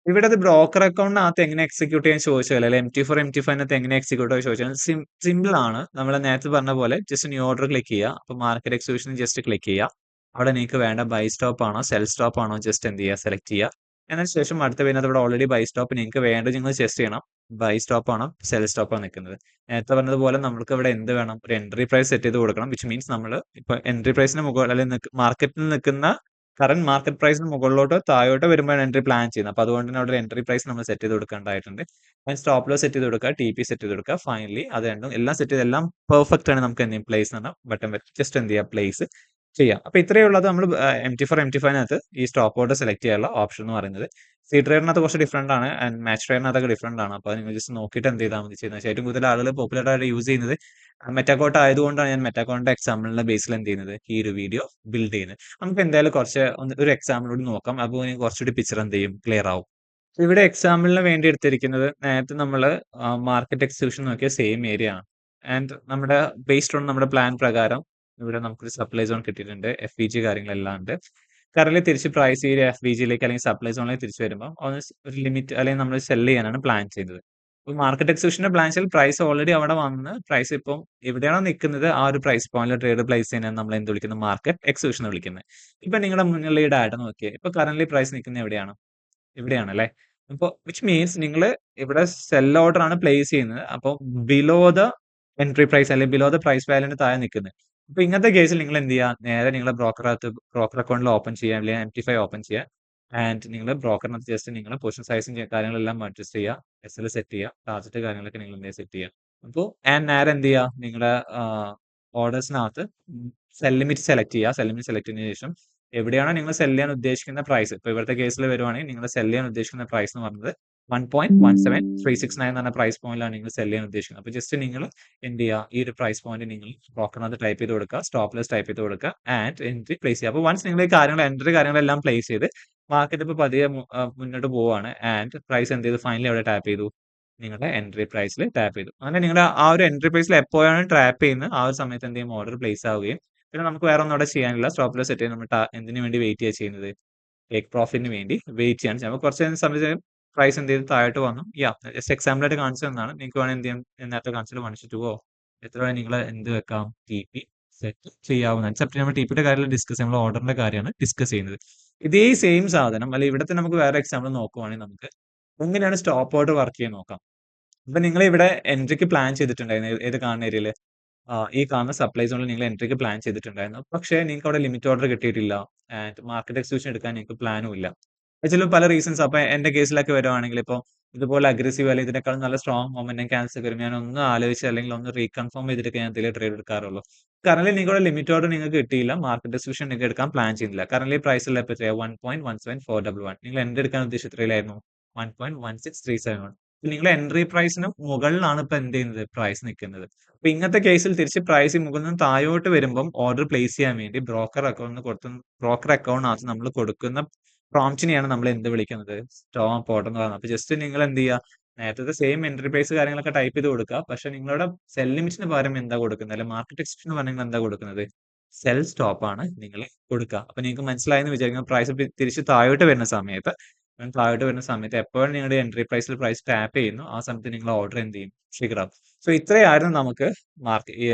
ഇവിടെ അത് ബ്രോക്കർ അക്കൗണ്ടിനകത്ത് എങ്ങനെ എക്സിക്യൂട്ട് ചെയ്യാൻ ചോദിച്ചാൽ അല്ലെങ്കിൽ എംടി4 എംടി5നകത്ത് എങ്ങനെ എക്സിക്യൂട്ട് ചെയ്യാൻ ചോദിച്ചാൽ സിമ്പിൾ ആണ്. നമ്മൾ നേരത്തെ പറഞ്ഞ പോലെ ജസ്റ്റ് ന്യൂ ഓർഡർ ക്ലിക്ക് ചെയ്യുക. അപ്പൊ മാർക്കറ്റ് എക്സിക്യൂഷൻ ജസ്റ്റ് ക്ലിക്ക് ചെയ്യുക. അവിടെ നിങ്ങൾക്ക് വേണ്ട ബൈ സ്റ്റോപ്പ് ആണോ സെൽ സ്റ്റോപ്പ് ആണോ ജസ്റ്റ് എന്ത് ചെയ്യുക? സെലക്ട് ചെയ്യുക. എന്നതിന് ശേഷം അടുത്ത വരുന്നത് ഇവിടെ ഓൾറെഡി ബൈ സ്റ്റോപ്പ് നിങ്ങൾക്ക് വേണ്ടത് നിങ്ങൾ ചെസ് ചെയ്യണം. ബൈ സ്റ്റോപ്പ് ആണോ സെൽ സ്റ്റോപ്പ് ആണ് നിൽക്കുന്നത്. നേരത്തെ പറഞ്ഞതുപോലെ നമ്മൾക്ക് ഇവിടെ എന്ത് വേണം? ഒരു എൻട്രി പ്രൈസ് സെറ്റ് ചെയ്ത് കൊടുക്കണം. വിച്ച് മീൻസ് നമ്മൾ ഇപ്പൊ എൻട്രി പ്രൈസിന് മുകളിൽ അല്ലെങ്കിൽ മാർക്കറ്റിൽ നിൽക്കുന്ന കറന്റ് മാർക്കറ്റ് പ്രൈസിന് മുകളിലോട്ടോ താഴോട്ടോ വരുമ്പോഴാണ് എൻട്രി പ്ലാൻ ചെയ്യുന്നത്. അപ്പോൾ അതുകൊണ്ട് തന്നെ അവിടെ എൻട്രി പ്രൈസ് നമ്മൾ സെറ്റ് ചെയ്ത് കൊടുക്കേണ്ടതായിട്ടുണ്ട്. അതിന് സ്റ്റോപ്പ് ലോ സെറ്റ് ചെയ്ത് കൊടുക്കുക. ടി പി സെറ്റ് ചെയ്ത് കൊടുക്കുക. ഫൈനലി അത് രണ്ടും എല്ലാം സെറ്റ് ചെയ്ത് എല്ലാം പെർഫെക്റ്റ് ആണ് നമുക്ക് എന്തെങ്കിലും പ്ലേസ് എന്ന് പറഞ്ഞാൽ ബട്ടൺ ജസ്റ്റ് എന്ത് ചെയ്യുക? പ്ലേസ് ചെയ്യാം. അപ്പൊ ഇത്രയേ ഉള്ളത് നമ്മൾ M T four M T ഫൈവിനകത്ത് ഈ സ്റ്റോപ്പ് ഓർഡർ സെലക്ട് ചെയ്യാനുള്ള ഓപ്ഷൻ എന്ന് പറയുന്നത്. സി ട്രേഡിനകത്ത് കുറച്ച് ഡിഫറന്റ് ആണ് ആൻഡ് മാച്ച് ട്രേഡിനകത്തൊക്കെ ഡിഫറന്റ് ആണ്. അപ്പൊ നിങ്ങൾ ജസ്റ്റ് നോക്കിയിട്ട് എന്ത് ചെയ്താൽ മതി ചെയ്യുന്നത് ഏറ്റവും കൂടുതൽ ആളുകൾ പോപ്പുലർ ആയിട്ട് യൂസ് ചെയ്യുന്നത് മെറ്റാക്കോട്ട് ആയതുകൊണ്ടാണ് ഞാൻ മെറ്റാകോട്ടിന്റെ എക്സാമ്പിളിന്റെ ബേസിൽ എന്ത് ചെയ്യുന്നത് ഈ ഒരു വീഡിയോ ബിൽഡ് ചെയ്യുന്നത്. നമുക്ക് എന്തായാലും കുറച്ച് ഒരു എക്സാമ്പിൾ കൂടി നോക്കാം. അപ്പോൾ കുറച്ചുകൂടി പിക്ചർ എന്ത് ചെയ്യും ക്ലിയർ ആവും. ഇവിടെ എക്സാമ്പിളിന് വേണ്ടി എടുത്തിരിക്കുന്നത് നേരത്തെ നമ്മൾ മാർക്കറ്റ് എക്സിബിഷൻ നോക്കിയ സെയിം ഏരിയ ആണ്. ആൻഡ് നമ്മുടെ ബേസ്ഡ് ഓൺ നമ്മുടെ പ്ലാൻ പ്രകാരം ഇവിടെ നമുക്കൊരു സപ്ലൈ സോൺ കിട്ടിയിട്ടുണ്ട്. എഫ്-വി-ജി കാര്യങ്ങളെല്ലാം ഉണ്ട്. കറന്റ്ലി തിരിച്ച് പ്രൈസ് ഈ എഫ്-വി-ജിയിലേക്ക് അല്ലെങ്കിൽ സപ്ലൈ സോണിലേക്ക് തിരിച്ചു വരുമ്പോൾ ഒരു ലിമിറ്റ് അല്ലെങ്കിൽ നമ്മൾ സെൽ ചെയ്യാനാണ് പ്ലാൻ ചെയ്യുന്നത്. അപ്പോൾ മാർക്കറ്റ് എക്സിബിഷന്റെ പ്ലാൻ വെച്ചാൽ പ്രൈസ് ഓൾറെഡി അവിടെ വന്ന് പ്രൈസ് ഇപ്പം എവിടെയാണോ നിൽക്കുന്നത് ആ ഒരു പ്രൈസ് പോയിന്റിൽ ട്രേഡ് പ്ലേസ് ചെയ്യാനാണ് നമ്മൾ എന്ത് വിളിക്കുന്നത് മാർക്കറ്റ് എക്സിബിഷൻ വിളിക്കുന്നത്. ഇപ്പം നിങ്ങളുടെ മുന്നിലുള്ള ഈ ഡാറ്റ നോക്കിയേ. ഇപ്പോൾ കറന്റ്ലി പ്രൈസ് നിൽക്കുന്നത് എവിടെയാണ്? ഇവിടെയാണ് അല്ലേ? അപ്പോൾ വിച്ച് മീൻസ് നിങ്ങൾ ഇവിടെ സെൽ ഓർഡർ ആണ് പ്ലേസ് ചെയ്യുന്നത്. അപ്പോൾ ബിലോ ദ എൻട്രി പ്രൈസ് അല്ലെങ്കിൽ ബിലോ ദ പ്രൈസ് വാല്യൂവിന് താഴെ നിൽക്കുന്നത്. അപ്പൊ ഇങ്ങനത്തെ കേസിൽ നിങ്ങൾ എന്ത് ചെയ്യുക? നേരെ നിങ്ങളെ ബ്രോക്കറകത്ത് ബ്രോക്കർ അക്കൗണ്ടിൽ ഓപ്പൺ ചെയ്യുക അല്ലെങ്കിൽ എം ടി ഫൈവ് ഓപ്പൺ ചെയ്യുക. ആൻഡ് നിങ്ങൾ ബ്രോക്കറിനകത്ത് ജസ്റ്റ് നിങ്ങൾ പൊസിഷൻ സൈസും കാര്യങ്ങളെല്ലാം അഡ്ജസ്റ്റ് ചെയ്യുക. എസ് എൽ സെറ്റ് ചെയ്യുക. ടാർജറ്റ് കാര്യങ്ങളൊക്കെ നിങ്ങൾ എന്ത് സെറ്റ് ചെയ്യുക. അപ്പോൾ ആൻഡ് നേരെ എന്ത് ചെയ്യുക? നിങ്ങളുടെ ഓർഡേഴ്സിനകത്ത് സെൽ ലിമിറ്റ് സെലക്ട് ചെയ്യുക. സെൽ ലിമിറ്റ് സെലക്ട് ചെയ്തതിനു ശേഷം എവിടെയാണോ നിങ്ങൾ സെൽ ചെയ്യാൻ ഉദ്ദേശിക്കുന്ന പ്രൈസ് ഇപ്പോൾ ഇവിടുത്തെ കേസിൽ വരുവാണെങ്കിൽ നിങ്ങൾ സെൽ ചെയ്യാൻ ഉദ്ദേശിക്കുന്ന പ്രൈസ് എന്ന് പറയുന്നത് 1.17369 എന്ന് പറഞ്ഞ പ്രൈസ് പോയിന്റിലാണ് നിങ്ങൾ സെല്ല് ചെയ്യാൻ ഉദ്ദേശിക്കുന്നത്. അപ്പോൾ ജസ്റ്റ് നിങ്ങൾ എന്ത് ചെയ്യുക? ഈ ഒരു പ്രൈസ് പോയിന്റ് നിങ്ങൾ ബ്രോക്കറിനകത്ത് ടൈപ്പ് ചെയ്ത് കൊടുക്കുക. സ്റ്റോപ്പ് ലെസ് ടൈപ്പ് ചെയ്ത് കൊടുക്കുക. ആൻഡ് എൻട്രി പ്ലേസ് ചെയ്യുക. അപ്പോൾ വൺസ് നിങ്ങൾ ഈ കാര്യങ്ങൾ എൻട്രി കാര്യങ്ങളെല്ലാം പ്ലേസ് ചെയ്ത് മാർക്കറ്റ് ഇപ്പൊ പതിയെ മുന്നോട്ട് പോവാണ്. ആൻഡ് പ്രൈസ് എന്ത് ചെയ്തു? ഫൈനലി അവിടെ ടാപ്പ് ചെയ്തു? നിങ്ങളുടെ എൻട്രി പ്രൈസിൽ ടാപ്പ് ചെയ്തു. അങ്ങനെ നിങ്ങളുടെ ആ ഒരു എൻട്രി പ്രൈസിൽ എപ്പോഴാണ് ട്രാപ്പ് ചെയ്യുന്നത് ആ ഒരു സമയത്ത് എന്ത് ചെയ്യും? ഓർഡർ പ്ലേസ് ആവുകയും പിന്നെ നമുക്ക് വേറെ ഒന്നും അവിടെ ചെയ്യാനില്ല. സ്റ്റോപ്പ് ലെസ് സെറ്റ് ചെയ്ത് നമ്മൾ എന്തിനു വേണ്ടി വെയിറ്റ് ചെയ്യുക ചെയ്യുന്നത്? ടേക്ക് പ്രോഫിറ്റിന് വേണ്ടി വെയിറ്റ് ചെയ്യാൻ നമുക്ക് കുറച്ച് സമയത്ത് പ്രൈസ് എന്ത് ചെയ്തു? താഴോട്ട് വന്നു. യാ ജസ്റ്റ് എക്സാമ്പിളായിട്ട് കാണിച്ചു തന്നതാണ്. നിങ്ങൾക്ക് വേണമെങ്കിൽ എന്ത് ചെയ്യാം? നേരത്തെ കാണിച്ചത് 1:2ഓ എത്ര വേണമെങ്കിൽ നിങ്ങൾ എന്ത് വെക്കാം? ടി പി സെറ്റ് ചെയ്യാവുന്ന എക്സെപ്റ്റ് നമ്മൾ ടിപിയുടെ കാര്യം ഡിസ്കസ് നമ്മൾ ഓർഡറിന്റെ കാര്യമാണ് ഡിസ്കസ് ചെയ്യുന്നത്. ഇതേ സെയിം സാധനം അല്ലെങ്കിൽ ഇവിടുത്തെ നമുക്ക് വേറെ എക്സാമ്പിൾ നോക്കുവാണെങ്കിൽ നമുക്ക് എങ്ങനെയാണ് സ്റ്റോപ്പ് ഓർഡർ വർക്ക് ചെയ്യാൻ നോക്കാം. ഇപ്പൊ നിങ്ങൾ ഇവിടെ എൻട്രിക്ക് പ്ലാൻ ചെയ്തിട്ടുണ്ടായിരുന്നു. ഏത് കാണുന്ന ഏരിയയിൽ? ഈ കാണുന്ന സപ്ലൈ സോണിൽ നിങ്ങൾ എൻട്രിക്ക് പ്ലാൻ ചെയ്തിട്ടുണ്ടായിരുന്നു. പക്ഷേ നിങ്ങൾക്ക് അവിടെ ലിമിറ്റ് ഓർഡർ കിട്ടിയിട്ടില്ല. ആൻഡ് മാർക്കറ്റ് എക്സിക്യൂഷൻ എടുക്കാൻ നിങ്ങൾക്ക് പ്ലാനും ഇല്ല. ചിലപ്പോൾ പല റീസൺസ് അപ്പൊ എന്റെ കേസിലൊക്കെ വരുവാണെങ്കിൽ ഇപ്പൊ ഇതുപോലെ അഗ്രസീവ് അല്ലെങ്കിൽ ഇതിനേക്കാൾ നല്ല സ്ട്രോങ് മൊമെന്റം ക്യാൻസൽ വരും. ഞാൻ ഒന്ന് ആലോചിച്ച് അല്ലെങ്കിൽ ഒന്ന് റീകൺഫേം ചെയ്തിട്ട് ഞാൻ ഇതിൽ ട്രേഡ് എടുക്കാറുള്ളൂ. കറന്റ് നിങ്ങളുടെ ലിമിറ്റ് ഓർഡർ നിങ്ങൾക്ക് കിട്ടിയില്ല. മാർക്കറ്റ് ഡിസ്ക്രിപ്ഷൻ നിങ്ങൾക്ക് എടുക്കാൻ പ്ലാൻ ചെയ്യുന്നില്ല. കറന്റ്ലി പ്രൈസ് ഉള്ളത് എപ്പോൾ എത്രയാ? 1.17411 നിങ്ങൾ എന്റെ എടുക്കാൻ ഉദ്ദേശിച്ചത് എത്രയിലായിരുന്നു? 1.16371 നിങ്ങളുടെ എൻട്രി പ്രൈസിന് മുകളിലാണ് ഇപ്പൊ എന്ത് ചെയ്യുന്നത്? പ്രൈസ് നിൽക്കുന്നത്. അപ്പൊ ഇങ്ങനത്തെ കേസിൽ തിരിച്ച് പ്രൈസ് മുകളിൽ നിന്ന് താഴോട്ട് വരുമ്പോൾ ഓർഡർ പ്ലേസ് ചെയ്യാൻ വേണ്ടി ബ്രോക്കർ അക്കൗണ്ട് കൊടുത്ത ബ്രോക്കർ ആണ് നമ്മൾ കൊടുക്കുന്ന പ്രോംപ്റ്റിനെയാണ് നമ്മൾ എന്ത് വിളിക്കുന്നത്? സ്റ്റോപ്പ് പോട്ടെന്ന് എന്ന് പറയുന്നത്. അപ്പൊ ജസ്റ്റ് നിങ്ങൾ എന്ത് ചെയ്യുക? നേരത്തെ സെയിം എൻട്രി പ്രൈസ് കാര്യങ്ങളൊക്കെ ടൈപ്പ് ചെയ്ത് കൊടുക്കുക. പക്ഷെ നിങ്ങളുടെ സെൽ ലിമിറ്റിന് പകരം എന്താ കൊടുക്കുന്നത്? അല്ലെങ്കിൽ മാർക്കറ്റ് എക്സിക്യൂഷന് പകരം നിങ്ങൾ എന്താ കൊടുക്കുന്നത്? സെൽ സ്റ്റോപ്പ് ആണ് നിങ്ങൾ കൊടുക്കുക. അപ്പൊ നിങ്ങൾക്ക് മനസ്സിലായെന്ന് വിചാരിക്കുന്നു. പ്രൈസ് തിരിച്ച് താഴോട്ട് വരുന്ന സമയത്ത് താഴോട്ട് വരുന്ന സമയത്ത് എപ്പോഴും നിങ്ങളുടെ എൻട്രി പ്രൈസിൽ പ്രൈസ് ടാപ്പ് ചെയ്യുന്നു ആ സമയത്ത് നിങ്ങൾ ഓർഡർ എന്ത് ചെയ്യും? ഷിഗർ ആവും. സോ ഇത്രയായിരുന്നു നമുക്ക് മാർക്ക് ഈ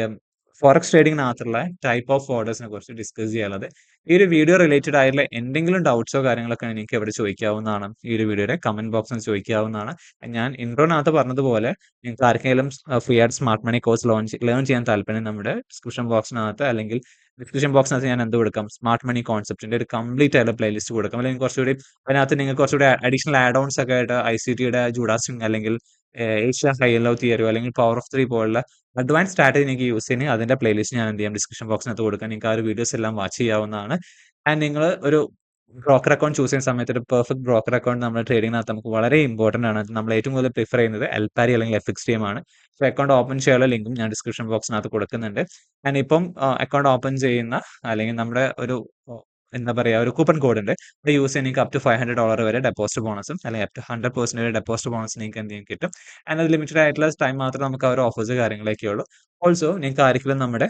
ഫോറക്സ് ട്രേഡിങ്ങിനകത്തുള്ള ടൈപ്പ് ഓഫ് ഓർഡേഴ്സിനെ കുറിച്ച് ഡിസ്കസ് ചെയ്യാനുള്ളത്. ഈ ഒരു വീഡിയോ റിലേറ്റഡ് ആയിട്ടുള്ള എന്തെങ്കിലും ഡൗട്ട്സോ കാര്യങ്ങളൊക്കെ എനിക്ക് എവിടെ ചോദിക്കാവുന്നതാണ്. ഈ ഒരു വീഡിയോയുടെ കമന്റ് ബോക്സിൽ ചോദിക്കാവുന്നതാണ്. ഞാൻ ഇൻട്രോനകത്ത് പറഞ്ഞതുപോലെ നിങ്ങൾക്ക് ആർക്കെങ്കിലും ഫ്രീ ആയിട്ട് smart money course launch learn ചെയ്യാൻ താല്പര്യം നമ്മുടെ ഡിസ്ക്രിപ്ഷൻ ബോക്സിനകത്ത് അല്ലെങ്കിൽ ഡിസ്ക്രിപ്ഷൻ ബോക്സിനകത്ത് ഞാൻ എന്ത് കൊടുക്കാം? സ്മാർട്ട് മണി കോൺസെപ്റ്റിന്റെ ഒരു കംപ്ലീറ്റ് ആയിട്ടുള്ള പ്ലേലിസ്റ്റ് കൊടുക്കാം. അല്ലെങ്കിൽ കുറച്ചുകൂടി അതിനകത്ത് നിങ്ങൾക്ക് കുറച്ചുകൂടി അഡീഷണൽ ആഡ് ഓൺസ് ഒക്കെ ആയിട്ട് ഐ സി ടിയുടെ ജൂഡാസിംഗ് അല്ലെങ്കിൽ ഏഷ്യ ഹൈ ലവ് തിയറിയോ അല്ലെങ്കിൽ പവർ ഓഫ് ത്രീ പോലുള്ള അഡ്വാൻസ് സ്ട്രാറ്റജി നിങ്ങൾക്ക് യൂസ് ചെയ്യുന്നത് അതിന്റെ പ്ലേലിസ്റ്റ് ഞാൻ എന്ത് ചെയ്യാം? ഡിസ്ക്രിപ്ഷൻ ബോക്സിനകത്ത് കൊടുക്കാൻ നിങ്ങൾക്ക് ആ ഒരു വീഡിയോസ് എല്ലാം വാച്ച് ചെയ്യാവുന്നതാണ്. ആൻഡ് നിങ്ങൾ ഒരു ബ്രോക്കർ അക്കൗണ്ട് ചൂസ് ചെയ്യുന്ന സമയത്ത് ഒരു പെർഫെക്റ്റ് ബ്രോക്കർ അക്കൗണ്ട് നമ്മുടെ ട്രേഡിങ്ങിനകത്ത് നമുക്ക് വളരെ ഇമ്പോർട്ടന്റ് ആണ്. നമ്മൾ ഏറ്റവും കൂടുതൽ പ്രിഫർ ചെയ്യുന്നത് എൽപാരി അല്ലെങ്കിൽ എഫ് എക്സ് ആണ്. സോ അക്കൗണ്ട് ഓപ്പൺ ചെയ്യാനുള്ള ലിങ്കും ഞാൻ ഡിസ്ക്രിപ്ഷൻ ബോക്സിനകത്ത് കൊടുക്കുന്നുണ്ട്. ആൻഡ് ഇപ്പം അക്കൗണ്ട് ഓപ്പൺ ചെയ്യുന്ന അല്ലെങ്കിൽ നമ്മുടെ ഒരു എന്താ പറയുക ഒരു കൂപ്പൺ കോഡ് ഉണ്ട്. അത് യൂസ് ചെയ്യാൻ നിങ്ങൾക്ക് അപ് ടു $500 വരെ ഡെപ്പോസിറ്റ് ബോണസും അല്ലെങ്കിൽ അപ് ടു 100% വരെ ഡെപ്പോസിറ്റ് ബോണസ് നിങ്ങൾക്ക് എന്തെങ്കിലും കിട്ടും. ആൻഡ് അത് ലിമിറ്റഡ് ആയിട്ടുള്ള ടൈം മാത്രമേ നമുക്ക് ഒരു ഓഫേഴ്സ് കാര്യങ്ങളൊക്കെ ഉള്ളൂ. ഓൾസോ നിങ്ങൾക്ക് ആർക്കെങ്കിലും നമ്മുടെ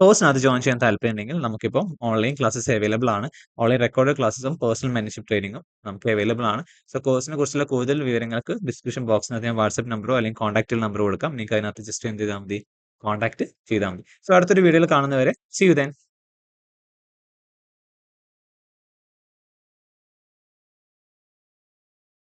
കോഴ്സിനകത്ത് ജോയിൻ ചെയ്യാൻ താല്പര്യമുണ്ടെങ്കിൽ ഉണ്ടെങ്കിൽ നമുക്കിപ്പം ഓൺലൈൻ ക്ലാസ്സസ് അവൈലബിൾ ആണ്. ഓൺലൈൻ റെക്കോർഡ് ക്ലാസ്സസും പേഴ്സണൽ മെൻഷിപ്പ് ട്രെയിനിങ്ങും നമുക്ക് അവൈലബിൾ ആണ്. സോ കോഴ്സിനെ കുറിച്ചുള്ള കൂടുതൽ വിവരങ്ങൾക്ക് ഡിസ്ക്രിപ്ഷൻ ബോക്സിനകത്ത് ഞാൻ വാട്സ്ആപ്പ് നമ്പറോ അല്ലെങ്കിൽ കോൺടാക്റ്റ് നമ്പറോ കൊടുക്കാം. നിങ്ങൾക്ക് അതിനകത്ത് ജസ്റ്റ് എന്ത് ചെയ്താൽ മതി? കോൺടാക്ട് ചെയ്താൽ മതി. സോ അടുത്തൊരു വീഡിയോയിൽ കാണുന്നവരെ സീ യു ദെൻ.